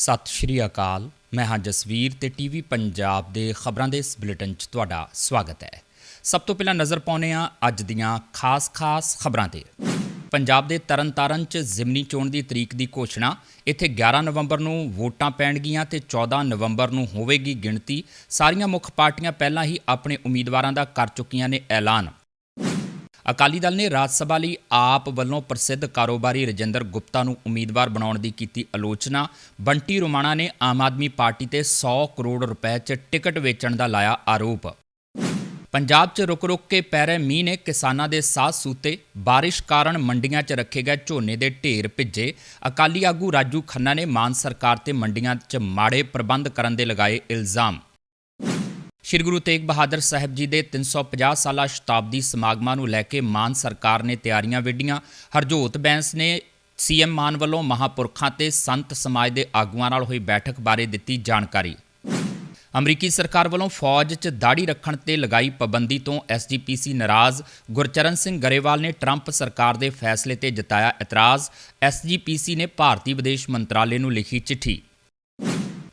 ਸਤਿ ਸ਼੍ਰੀ ਅਕਾਲ। ਮੈਂ ਹਾਂ ਜਸਵੀਰ ਤੇ ਟੀਵੀ ਪੰਜਾਬ ਦੇ ਖਬਰਾਂ ਦੇ ਇਸ ਬੁਲੇਟਿਨ 'ਚ ਤੁਹਾਡਾ ਸਵਾਗਤ ਹੈ। ਸਭ ਤੋਂ ਪਹਿਲਾਂ ਨਜ਼ਰ ਪਾਉਂਦੇ ਹਾਂ ਅੱਜ ਦੀਆਂ ਖਾਸ-ਖਾਸ ਖਬਰਾਂ ਤੇ। ਪੰਜਾਬ ਦੇ ਤਰਨਤਾਰਨ 'ਚ ਜ਼ਿਮਨੀ ਚੋਣ ਦੀ ਤਰੀਕ ਦੀ ਘੋਸ਼ਣਾ। ਇੱਥੇ 11 ਨਵੰਬਰ ਨੂੰ ਵੋਟਾਂ ਪੈਣਗੀਆਂ ਤੇ 14 ਨਵੰਬਰ ਨੂੰ ਹੋਵੇਗੀ ਗਿਣਤੀ। ਸਾਰੀਆਂ ਮੁੱਖ ਪਾਰਟੀਆਂ ਪਹਿਲਾਂ ਹੀ ਆਪਣੇ ਉਮੀਦਵਾਰਾਂ ਦਾ ਕਰ ਚੁੱਕੀਆਂ ਨੇ ਐਲਾਨ। ਅਕਾਲੀ ਦਲ ਨੇ ਰਾਜ ਸਭਾ ਲਈ ਆਪ ਵੱਲੋਂ ਪ੍ਰਸਿੱਧ ਕਾਰੋਬਾਰੀ ਰਜਿੰਦਰ ਗੁਪਤਾ ਨੂੰ ਉਮੀਦਵਾਰ ਬਣਾਉਣ ਦੀ ਕੀਤੀ ਆਲੋਚਨਾ। ਬੰਟੀ ਰੋਮਾਣਾ ਨੇ ਆਮ ਆਦਮੀ ਪਾਰਟੀ ਤੇ 100 ਕਰੋੜ ਰੁਪਏ 'ਚ ਟਿਕਟ ਵੇਚਣ ਦਾ ਲਾਇਆ ਆਰੋਪ। ਪੰਜਾਬ 'ਚ ਰੁਕ-ਰੁਕ ਕੇ ਪੈ ਰਹੇ ਮੀਂਹ ਨੇ ਕਿਸਾਨਾਂ ਦੇ ਸਾਹ ਸੂਤੇ। ਬਾਰਿਸ਼ ਕਾਰਨ ਮੰਡੀਆਂ 'ਚ ਰੱਖੇ ਗਏ ਝੋਨੇ ਦੇ ਢੇਰ ਭਿੱਜੇ। ਅਕਾਲੀ ਆਗੂ ਰਾਜੂ ਖੰਨਾ ਨੇ ਮਾਨ ਸਰਕਾਰ ਤੇ ਮੰਡੀਆਂ 'ਚ ਮਾੜੇ ਪ੍ਰਬੰਧ ਕਰਨ ਦੇ ਲਗਾਏ ਇਲਜ਼ਾਮ। ਸ਼੍ਰੀ ਗੁਰੂ ਤੇਗ ਬਹਾਦਰ ਸਾਹਿਬ ਜੀ ਦੇ 350 ਸਾਲਾ ਸ਼ਤਾਬਦੀ ਸਮਾਗਮਾਂ ਨੂੰ ਲੈ ਕੇ ਮਾਨ ਸਰਕਾਰ ਨੇ ਤਿਆਰੀਆਂ ਵਿੱਢੀਆਂ। ਹਰਜੋਤ ਬੈਂਸ ਨੇ ਸੀਐਮ ਮਾਨ ਵੱਲੋਂ ਮਹਾਪੁਰਖਾਂ ਤੇ ਸੰਤ ਸਮਾਜ ਦੇ ਆਗੂਆਂ ਨਾਲ ਹੋਈ ਬੈਠਕ ਬਾਰੇ ਦਿੱਤੀ ਜਾਣਕਾਰੀ। ਅਮਰੀਕੀ ਸਰਕਾਰ ਵੱਲੋਂ ਫੌਜ 'ਚ ਦਾੜੀ ਰੱਖਣ ਤੇ ਲਗਾਈ ਪਾਬੰਦੀ ਤੋਂ ਐਸਜੀਪੀਸੀ ਨਾਰਾਜ਼। ਗੁਰਚਰਨ ਸਿੰਘ ਗਰੇਵਾਲ ਨੇ ਟਰੰਪ ਸਰਕਾਰ ਦੇ ਫੈਸਲੇ ਤੇ ਜਤਾਇਆ ਇਤਰਾਜ਼। ਐਸਜੀਪੀਸੀ ਨੇ ਭਾਰਤੀ ਵਿਦੇਸ਼ ਮੰਤਰਾਲੇ ਨੂੰ ਲਿਖੀ ਚਿੱਠੀ।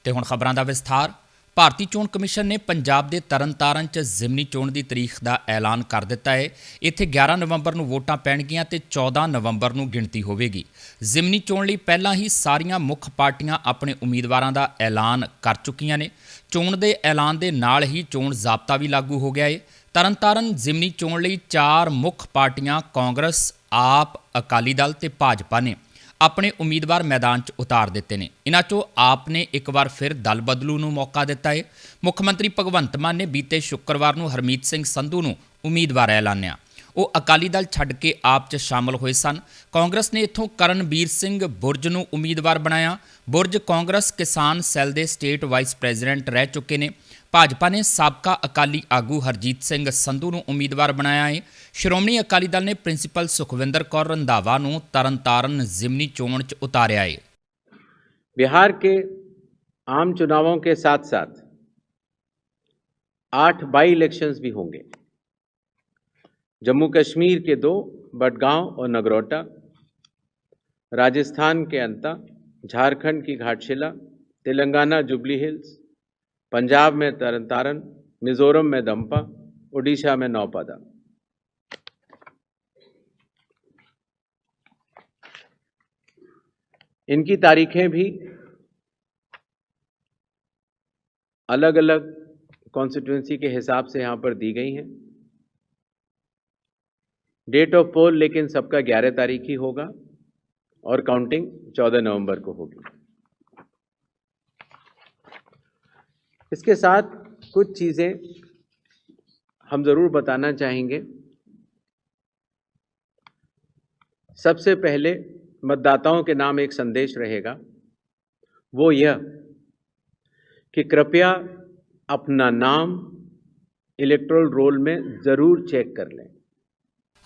ਤੇ ਹੁਣ ਖਬਰਾਂ ਦਾ ਵਿਸਥਾਰ। ਭਾਰਤੀ ਚੋਣ ਕਮਿਸ਼ਨ ਨੇ ਪੰਜਾਬ ਦੇ ਤਰਨਤਾਰਨ 'ਚ ਜ਼ਿਮਨੀ ਚੋਣ ਦੀ ਤਾਰੀਖ ਦਾ ਐਲਾਨ ਕਰ ਦਿੱਤਾ ਹੈ। ਇੱਥੇ 11 ਨਵੰਬਰ ਨੂੰ ਵੋਟਾਂ ਪੈਣਗੀਆਂ ਤੇ 14 ਨਵੰਬਰ ਨੂੰ ਗਿਣਤੀ ਹੋਵੇਗੀ। ਜ਼ਿਮਨੀ ਚੋਣ ਲਈ ਪਹਿਲਾਂ ਹੀ ਸਾਰੀਆਂ ਮੁੱਖ ਪਾਰਟੀਆਂ ਆਪਣੇ ਉਮੀਦਵਾਰਾਂ ਦਾ ਐਲਾਨ ਕਰ ਚੁੱਕੀਆਂ ਨੇ। ਚੋਣ ਦੇ ਐਲਾਨ ਦੇ ਨਾਲ ਹੀ ਚੋਣ ਜ਼ਾਬਤਾ ਵੀ ਲਾਗੂ ਹੋ ਗਿਆ ਹੈ ਤਰਨਤਾਰਨ ਜ਼ਿਮਨੀ ਚੋਣ ਲਈ ਚਾਰ ਮੁੱਖ ਪਾਰਟੀਆਂ ਕਾਂਗਰਸ, ਆਪ, ਅਕਾਲੀ ਦਲ ਤੇ ਭਾਜਪਾ ਨੇ। ਆਪਣੇ ਉਮੀਦਵਾਰ ਮੈਦਾਨ 'ਚ ਉਤਾਰ ਦਿੱਤੇ ਨੇ। ਇਨ੍ਹਾਂ 'ਚੋਂ ਆਪ ਨੇ ਇੱਕ ਵਾਰ ਫਿਰ ਦਲ ਬਦਲੂ ਨੂੰ ਮੌਕਾ ਦਿੱਤਾ ਹੈ ਮੁੱਖ ਮੰਤਰੀ ਭਗਵੰਤ ਮਾਨ ਨੇ ਬੀਤੇ ਸ਼ੁੱਕਰਵਾਰ ਨੂੰ ਹਰਮੀਤ ਸਿੰਘ ਸੰਧੂ ਨੂੰ ਉਮੀਦਵਾਰ ਐਲਾਨਿਆ। ਉਹ ਅਕਾਲੀ ਦਲ ਛੱਡ ਕੇ ਆਪ 'ਚ ਸ਼ਾਮਲ ਹੋਏ ਸਨ। ਕਾਂਗਰਸ ਨੇ ਇੱਥੋਂ ਕਰਨਬੀਰ ਸਿੰਘ ਬੁਰਜ ਨੂੰ ਉਮੀਦਵਾਰ ਬਣਾਇਆ। ਬੁਰਜ ਕਾਂਗਰਸ ਕਿਸਾਨ ਸੈੱਲ ਦੇ ਸਟੇਟ ਵਾਈਸ ਪ੍ਰੈਜ਼ੀਡੈਂਟ ਰਹਿ ਚੁੱਕੇ ਨੇ। ਭਾਜਪਾ ਨੇ ਸਾਬਕਾ ਅਕਾਲੀ ਆਗੂ ਹਰਜੀਤ ਸਿੰਘ ਸੰਧੂ ਨੂੰ ਉਮੀਦਵਾਰ ਬਣਾਇਆ ਹੈ ਸ਼੍ਰੋਮਣੀ ਅਕਾਲੀ ਦਲ ਨੇ ਪ੍ਰਿੰਸੀਪਲ ਸੁਖਵਿੰਦਰ ਕੌਰ ਰੰਧਾਵਾ ਨੂੰ ਤਰਨਤਾਰਨ ਜ਼ਿਮਨੀ ਚੋਣ 'ਚ ਉਤਾਰਿਆ ਹੈ बिहार के आम चुनावों के साथ साथ आठ बाई इलेक्शंस भी होंगे जम्मू कश्मीर के दो बडगांव और नगरोटा राजस्थान के अंता झारखंड की घाटशिला तेलंगाना जुबली हिल्स पंजाब में तरन तारन मिजोरम में दंपा उड़ीसा में नौपदा। इनकी तारीखें भी अलग अलग कॉन्स्टिट्यूंसी के हिसाब से यहाँ पर दी गई हैं। डेट ऑफ़ पोल लेकिन सबका 11 तारीख ही होगा और काउंटिंग 14 नवंबर को होगी। इसके साथ कुछ चीज़ें हम ज़रूर बताना चाहेंगे सबसे पहले मतदाताओं के नाम एक संदेश रहेगा वो यह कि कृपया अपना नाम इलेक्ट्रल रोल में ज़रूर चेक कर लें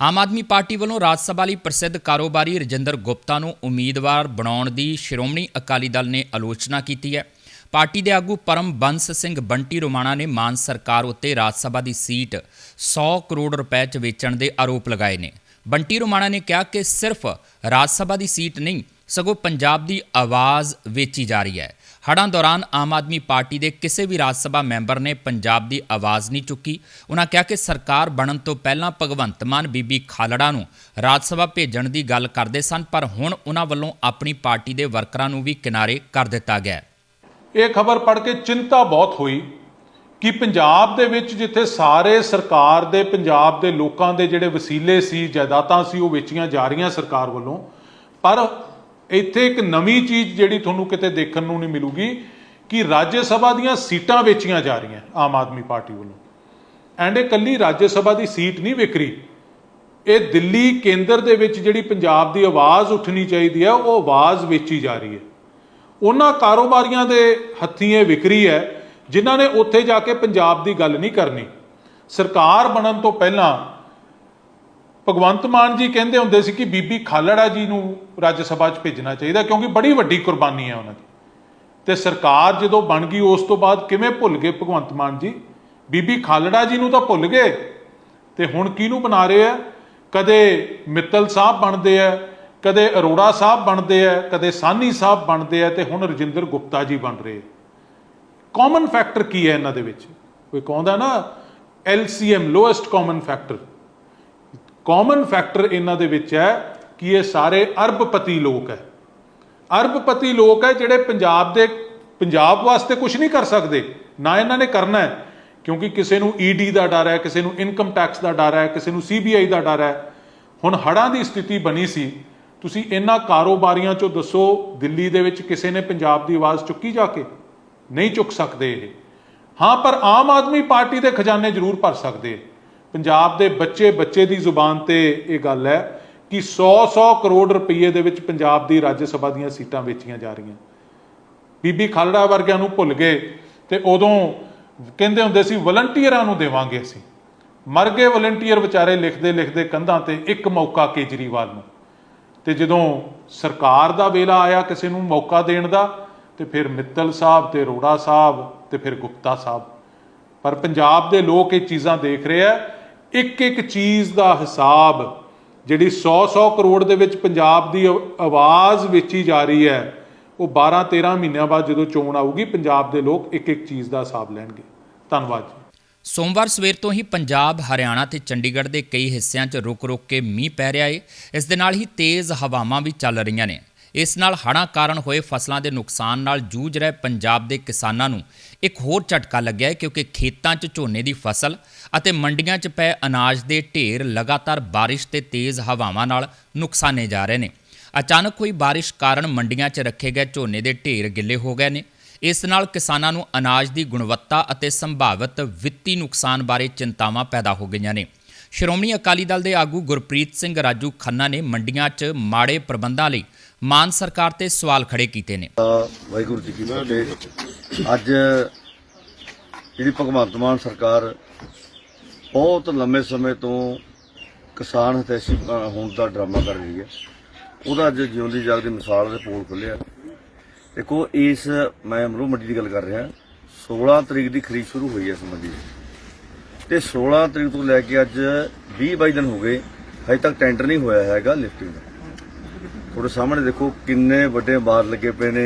ਆਮ ਆਦਮੀ ਪਾਰਟੀ ਵੱਲੋਂ ਰਾਜ ਸਭਾ ਲਈ ਪ੍ਰਸਿੱਧ ਕਾਰੋਬਾਰੀ ਰਜਿੰਦਰ ਗੁਪਤਾ ਨੂੰ ਉਮੀਦਵਾਰ ਬਣਾਉਣ ਦੀ ਸ਼੍ਰੋਮਣੀ ਅਕਾਲੀ ਦਲ ਨੇ ਆਲੋਚਨਾ ਕੀਤੀ ਹੈ ਪਾਰਟੀ ਦੇ ਆਗੂ ਪਰਮ ਬੰਸ ਸਿੰਘ ਬੰਟੀ ਰੋਮਾਣਾ ਨੇ ਮਾਨ ਸਰਕਾਰ ਉੱਤੇ ਰਾਜ ਸਭਾ ਦੀ ਸੀਟ 100 ਕਰੋੜ ਰੁਪਏ 'ਚ ਵੇਚਣ ਦੇ ਆਰੋਪ ਲਗਾਏ ਨੇ। ਬੰਟੀ ਰੋਮਾਣਾ ਨੇ ਕਿਹਾ ਕਿ ਸਿਰਫ ਰਾਜ ਸਭਾ ਦੀ ਸੀਟ ਨਹੀਂ, ਸਗੋਂ ਪੰਜਾਬ ਦੀ ਆਵਾਜ਼ ਵੇਚੀ ਜਾ ਰਹੀ ਹੈ। ਹੜ੍ਹਾਂ ਦੌਰਾਨ ਆਮ ਆਦਮੀ ਪਾਰਟੀ ਦੇ ਕਿਸੇ ਵੀ ਰਾਜ ਸਭਾ ਮੈਂਬਰ ਨੇ ਪੰਜਾਬ ਦੀ ਆਵਾਜ਼ ਨਹੀਂ ਚੁੱਕੀ। ਉਹਨਾਂ ਕਿਹਾ ਕਿ ਸਰਕਾਰ ਬਣਨ ਤੋਂ ਪਹਿਲਾਂ ਭਗਵੰਤ ਮਾਨ, ਬੀਬੀ ਖਾਲੜਾ ਨੂੰ ਰਾਜ ਸਭਾ ਭੇਜਣ ਦੀ ਗੱਲ ਕਰਦੇ ਸਨ, ਪਰ ਹੁਣ ਉਹਨਾਂ ਵੱਲੋਂ ਆਪਣੀ ਪਾਰਟੀ ਦੇ ਵਰਕਰਾਂ ਨੂੰ ਵੀ ਕਿਨਾਰੇ ਕਰ ਦਿੱਤਾ ਗਿਆ ਹੈ। ਇਹ ਖਬਰ ਪੜ੍ਹ ਕੇ ਚਿੰਤਾ ਬਹੁਤ ਹੋਈ ਕਿ ਪੰਜਾਬ ਦੇ ਵਿੱਚ ਜਿੱਥੇ ਸਾਰੇ ਸਰਕਾਰ ਦੇ, ਪੰਜਾਬ ਦੇ ਲੋਕਾਂ ਦੇ ਜਿਹੜੇ ਵਸੀਲੇ ਸੀ, ਜਾਇਦਾਦਾਂ ਸੀ, ਉਹ ਵੇਚੀਆਂ ਜਾ ਰਹੀਆਂ ਸਰਕਾਰ ਵੱਲੋਂ। ਪਰ ਇੱਥੇ ਇੱਕ ਨਵੀਂ ਚੀਜ਼ ਜਿਹੜੀ ਤੁਹਾਨੂੰ ਕਿਤੇ ਦੇਖਣ ਨੂੰ ਨਹੀਂ ਮਿਲੂਗੀ ਕਿ ਰਾਜ ਸਭਾ ਦੀਆਂ ਸੀਟਾਂ ਵੇਚੀਆਂ ਜਾ ਰਹੀਆਂ ਆਮ ਆਦਮੀ ਪਾਰਟੀ ਵੱਲੋਂ। ਐਂਡ ਇਹ ਕੱਲੀ ਰਾਜ ਸਭਾ ਦੀ ਸੀਟ ਨਹੀਂ ਵਿਕਰੀ ਇਹ ਦਿੱਲੀ ਕੇਂਦਰ ਦੇ ਵਿੱਚ ਜਿਹੜੀ ਪੰਜਾਬ ਦੀ ਆਵਾਜ਼ ਉੱਠਣੀ ਚਾਹੀਦੀ ਹੈ, ਉਹ ਆਵਾਜ਼ ਵੇਚੀ ਜਾ ਰਹੀ ਹੈ। ਉਹਨਾਂ ਕਾਰੋਬਾਰੀਆਂ ਦੇ ਹੱਥੀਂ ਇਹ ਵਿਕਰੀ ਹੈ, ਜਿਨ੍ਹਾਂ ਨੇ ਉੱਥੇ ਜਾ ਕੇ ਪੰਜਾਬ ਦੀ ਗੱਲ ਨਹੀਂ ਕਰਨੀ। ਸਰਕਾਰ ਬਣਨ ਤੋਂ ਪਹਿਲਾਂ ਭਗਵੰਤ ਮਾਨ ਜੀ ਕਹਿੰਦੇ ਹੁੰਦੇ ਸੀ ਕਿ ਬੀਬੀ ਖਾਲੜਾ ਜੀ ਨੂੰ ਰਾਜ ਸਭਾ 'ਚ ਭੇਜਣਾ ਚਾਹੀਦਾ, ਕਿਉਂਕਿ ਬੜੀ ਵੱਡੀ ਕੁਰਬਾਨੀ ਹੈ ਉਹਨਾਂ ਦੀ। ਤੇ ਸਰਕਾਰ ਜਦੋਂ ਬਣ ਗਈ, ਉਸ ਤੋਂ ਬਾਅਦ ਕਿਵੇਂ ਭੁੱਲ ਗਏ ਭਗਵੰਤ ਮਾਨ ਜੀ? ਬੀਬੀ ਖਾਲੜਾ ਜੀ ਨੂੰ ਤਾਂ ਭੁੱਲ ਗਏ। ਤੇ ਹੁਣ ਕਿਹਨੂੰ ਬਣਾ ਰਹੇ ਆ? ਕਦੇ ਮਿੱਤਲ ਸਾਹਿਬ ਬਣਦੇ ਆ ਕਦੇ ਅਰੋੜਾ ਸਾਹਿਬ ਬਣਦੇ ਆ, ਕਦੇ ਸਾਨੀ ਸਾਹਿਬ ਬਣਦੇ ਆ ਤੇ ਹੁਣ ਰਜਿੰਦਰ ਗੁਪਤਾ ਜੀ ਬਣ ਰਹੇ ਕਾਮਨ ਫੈਕਟਰ ਕੀ ਹੈ ਇਹਨਾਂ ਦੇ ਵਿੱਚ? ਕੋਈ ਕਹਿੰਦਾ ਨਾ LCM lowest common factor common factor ਇਹਨਾਂ ਦੇ ਵਿੱਚ ਹੈ ਕਿ ਇਹ ਸਾਰੇ ਅਰਬਪਤੀ ਲੋਕ ਹੈ। ਅਰਬਪਤੀ ਲੋਕ ਹੈ ਜਿਹੜੇ ਪੰਜਾਬ ਦੇ, ਪੰਜਾਬ ਵਾਸਤੇ ਕੁਝ ਨਹੀਂ ਕਰ ਸਕਦੇ। ਨਾ ਇਹਨਾਂ ਨੇ ਕਰਨਾ ਹੈ, ਕਿਉਂਕਿ ਕਿਸੇ ਨੂੰ ਈਡੀ ਦਾ ਡਰ ਹੈ, ਕਿਸੇ ਨੂੰ ਇਨਕਮ ਟੈਕਸ ਦਾ ਡਰ ਹੈ, ਕਿਸੇ ਨੂੰ ਸੀਬੀਆਈ ਦਾ ਡਰ ਹੈ। ਹੁਣ ਹੜਾਂ ਦੀ ਸਥਿਤੀ ਬਣੀ ਸੀ ਤੁਸੀਂ ਇਹਨਾਂ ਕਾਰੋਬਾਰੀਆਂ ਚੋਂ ਦੱਸੋ, ਦਿੱਲੀ ਦੇ ਵਿੱਚ ਕਿਸੇ ਨੇ ਪੰਜਾਬ ਦੀ ਆਵਾਜ਼ ਚੁੱਕੀ ਜਾ ਕੇ? ਨਹੀਂ ਚੁੱਕ ਸਕਦੇ ਇਹ। ਹਾਂ, ਪਰ ਆਮ ਆਦਮੀ ਪਾਰਟੀ ਦੇ ਖਜ਼ਾਨੇ ਜ਼ਰੂਰ ਭਰ ਸਕਦੇ ਪੰਜਾਬ ਦੇ ਬੱਚੇ ਬੱਚੇ ਦੀ ਜ਼ੁਬਾਨ ਤੇ ਇਹ ਗੱਲ ਹੈ ਕਿ 100-100 ਕਰੋੜ ਰੁਪਏ ਦੇ ਵਿੱਚ ਪੰਜਾਬ ਦੀ ਰਾਜ ਸਭਾ ਦੀਆਂ ਸੀਟਾਂ ਵੇਚੀਆਂ ਜਾ ਰਹੀਆਂ। ਬੀਬੀ ਖਾਲੜਾ ਵਰਗਿਆਂ ਨੂੰ ਭੁੱਲ ਗਏ ਤੇ ਉਦੋਂ ਕਹਿੰਦੇ ਹੁੰਦੇ ਸੀ, ਵਲੰਟੀਅਰਾਂ ਨੂੰ ਦੇਵਾਂਗੇ ਅਸੀਂ। ਮਰ ਗਏ ਵਲੰਟੀਅਰ ਵਿਚਾਰੇ ਲਿਖਦੇ ਲਿਖਦੇ ਕੰਧਾਂ ਤੇ ਇੱਕ ਮੌਕਾ ਕੇਜਰੀਵਾਲ ਨੂੰ। ਤੇ ਜਦੋਂ ਸਰਕਾਰ ਦਾ ਵੇਲਾ ਆਇਆ ਕਿਸੇ ਨੂੰ ਮੌਕਾ ਦੇਣ ਦਾ, ਤੇ ਫਿਰ ਮਿੱਤਲ ਸਾਹਿਬ ਤੇ ਰੋੜਾ ਸਾਹਿਬ ਤੇ ਫਿਰ ਗੁਪਤਾ ਸਾਹਿਬ। ਪਰ ਪੰਜਾਬ ਦੇ ਲੋਕ ਇਹ ਚੀਜ਼ਾਂ ਦੇਖ ਰਹੇ ਆ ਇੱਕ ਇੱਕ ਚੀਜ਼ ਦਾ ਹਿਸਾਬ ਜਿਹੜੀ 100-100 ਕਰੋੜ ਦੇ ਵਿੱਚ ਪੰਜਾਬ ਦੀ ਆਵ- ਆਵਾਜ਼ ਵੇਚੀ ਜਾ ਰਹੀ ਹੈ, ਉਹ 12-13 ਮਹੀਨਿਆਂ ਬਾਅਦ ਜਦੋਂ ਚੋਣ ਆਊਗੀ, ਪੰਜਾਬ ਦੇ ਲੋਕ ਇੱਕ ਇੱਕ ਚੀਜ਼ ਦਾ ਹਿਸਾਬ ਲੈਣਗੇ। ਧੰਨਵਾਦ ਜੀ। ਸੋਮਵਾਰ ਸਵੇਰ ਤੋਂ ਹੀ ਪੰਜਾਬ, ਹਰਿਆਣਾ ਤੇ ਚੰਡੀਗੜ੍ਹ ਦੇ ਕਈ ਹਿੱਸਿਆਂ 'ਚ ਰੁਕ-ਰੁਕ ਕੇ ਮੀਂਹ ਪੈ ਰਿਹਾ ਏ। ਇਸ ਦੇ ਨਾਲ ਹੀ ਤੇਜ਼ ਹਵਾਵਾਂ ਵੀ ਚੱਲ ਰਹੀਆਂ ਨੇ। ਇਸ ਨਾਲ ਹੜ੍ਹਾਂ ਕਾਰਨ ਹੋਏ ਫਸਲਾਂ ਦੇ ਨੁਕਸਾਨ ਨਾਲ ਜੂਝ ਰਹੇ ਪੰਜਾਬ ਦੇ ਕਿਸਾਨਾਂ ਨੂੰ ਇੱਕ ਹੋਰ ਝਟਕਾ ਲੱਗਿਆ ਹੈ ਕਿਉਂਕਿ ਖੇਤਾਂ 'ਚ ਝੋਨੇ ਦੀ ਫਸਲ ਅਤੇ ਮੰਡੀਆਂ 'ਚ ਪਏ ਅਨਾਜ ਦੇ ਢੇਰ ਲਗਾਤਾਰ ਬਾਰਿਸ਼ ਤੇ ਤੇਜ਼ ਹਵਾਵਾਂ ਨਾਲ ਨੁਕਸਾਨੇ ਜਾ ਰਹੇ ਨੇ। ਅਚਾਨਕ ਹੋਈ ਬਾਰਿਸ਼ ਕਾਰਨ ਮੰਡੀਆਂ 'ਚ ਰੱਖੇ ਗਏ ਝੋਨੇ ਦੇ ਢੇਰ ਗਿੱਲੇ ਹੋ ਗਏ ਨੇ। ਇਸ ਨਾਲ ਕਿਸਾਨਾਂ ਨੂੰ ਅਨਾਜ ਦੀ ਗੁਣਵੱਤਾ ਅਤੇ ਸੰਭਾਵਿਤ ਵਿੱਤੀ ਨੁਕਸਾਨ ਬਾਰੇ ਚਿੰਤਾਵਾਂ ਪੈਦਾ ਹੋ ਗਈਆਂ ਨੇ। ਸ਼੍ਰੋਮਣੀ ਅਕਾਲੀ ਦਲ ਦੇ ਆਗੂ ਗੁਰਪ੍ਰੀਤ ਸਿੰਘ ਰਾਜੂ ਖੰਨਾ ਨੇ ਮੰਡੀਆਂ 'ਚ ਮਾੜੇ ਪ੍ਰਬੰਧਾਂ ਲਈ ਮਾਨ ਸਰਕਾਰ ਤੇ ਸਵਾਲ ਖੜੇ ਕੀਤੇ ਨੇ। ਵਾਹਿਗੁਰੂ ਜੀ ਕੀ ਫਤਿਹ। ਅੱਜ ਜਿਹੜੀ ਭਗਵੰਤ ਮਾਨ ਸਰਕਾਰ ਬਹੁਤ ਲੰਮੇ ਸਮੇਂ ਤੋਂ ਕਿਸਾਨ ਹਿਤੈਸ਼ੀ ਹੋਣ ਦਾ ਡਰਾਮਾ ਕਰ ਰਹੀ ਹੈ। ਉਹਦਾ ਅੱਜ ਜਿਉਂਦੀ ਜਾਗਦੀ ਮਿਸਾਲ ਦੇ ਪੋਲ ਖੁੱਲਿਆ ਦੇਖੋ, ਇਸ ਮੈਂ ਅਮਰੂ ਮੰਡੀ ਦੀ ਗੱਲ ਕਰ ਰਿਹਾ। 16 ਤਰੀਕ ਦੀ ਖਰੀਦ ਸ਼ੁਰੂ ਹੋਈ ਹੈ ਇਸ ਮੰਡੀ ਦੀ। ਤੇ 16 ਤਰੀਕ ਤੋਂ ਲੈ ਕੇ ਅੱਜ 20 22 ਦਿਨ ਹੋ ਗਏ, ਹਜੇ ਤੱਕ ਟੈਂਡਰ ਨਹੀਂ ਹੋਇਆ ਹੈਗਾ ਲਿਫਟਿੰਗ ਦਾ। ਤੁਹਾਡੇ ਸਾਹਮਣੇ ਦੇਖੋ, ਕਿੰਨੇ ਵੱਡੇ ਬਾਰ ਲੱਗੇ ਪਏ ਨੇ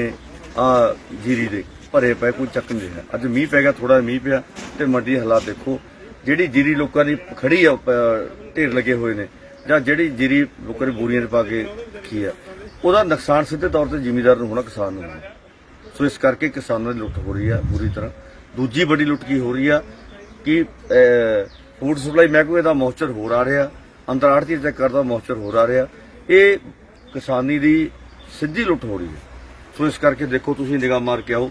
ਆ ਜੀਰੀ ਦੇ, ਭਰੇ ਪਏ, ਕੋਈ ਚੱਕ ਨਹੀਂ ਰਿਹਾ। ਅੱਜ ਮੀਂਹ ਪੈ ਗਿਆ ਥੋੜਾ ਮੀਂਹ ਪਿਆ ਤੇ ਮੰਡੀ ਦੇ ਹਾਲਾਤ ਦੇਖੋ, ਜਿਹੜੀ ਜੀਰੀ ਲੋਕਾਂ ਦੀ ਖੜੀ ਆ ਢੇਰ ਲੱਗੇ ਹੋਏ ਨੇ, ਜਾਂ ਜਿਹੜੀ ਜੀਰੀ ਲੋਕਾਂ ਨੇ ਬੋਰੀਆਂ 'ਚ ਪਾ ਕੇ ਰੱਖੀ ਆ ਉਹਦਾ ਨੁਕਸਾਨ ਸਿੱਧੇ ਤੌਰ ਤੇ ਜ਼ਿਮੀਦਾਰ ਨੂੰ ਹੋਣਾ ਕਿਸਾਨ ਨੂੰ ਹੋਣਾ। ਸੋ ਇਸ ਕਰਕੇ ਕਿਸਾਨਾਂ ਦੀ ਲੁੱਟ ਹੋ ਰਹੀ ਆ ਬੁਰੀ ਤਰ੍ਹਾਂ। ਦੂਜੀ ਵੱਡੀ ਲੁੱਟ ਕੀ ਹੋ ਰਹੀ ਆ ਕਿ ਫੂਡ ਸਪਲਾਈ ਮਹਿਕਮੇ ਦਾ ਮੌਚਰ ਹੋਰ ਆ ਰਿਹਾ ਅੰਦਰ ਆੜਤੀ ਚੈੱਕ ਕਰਦਾ ਮੌਚਰ ਹੋਰ ਆ ਰਿਹਾ। ਇਹ ਕਿਸਾਨੀ ਦੀ ਸਿੱਧੀ ਲੁੱਟ ਹੋ ਰਹੀ ਹੈ। ਸੋ ਇਸ ਕਰਕੇ ਦੇਖੋ ਤੁਸੀਂ ਨਿਗਾਹ ਮਾਰ ਕੇ ਆਓ,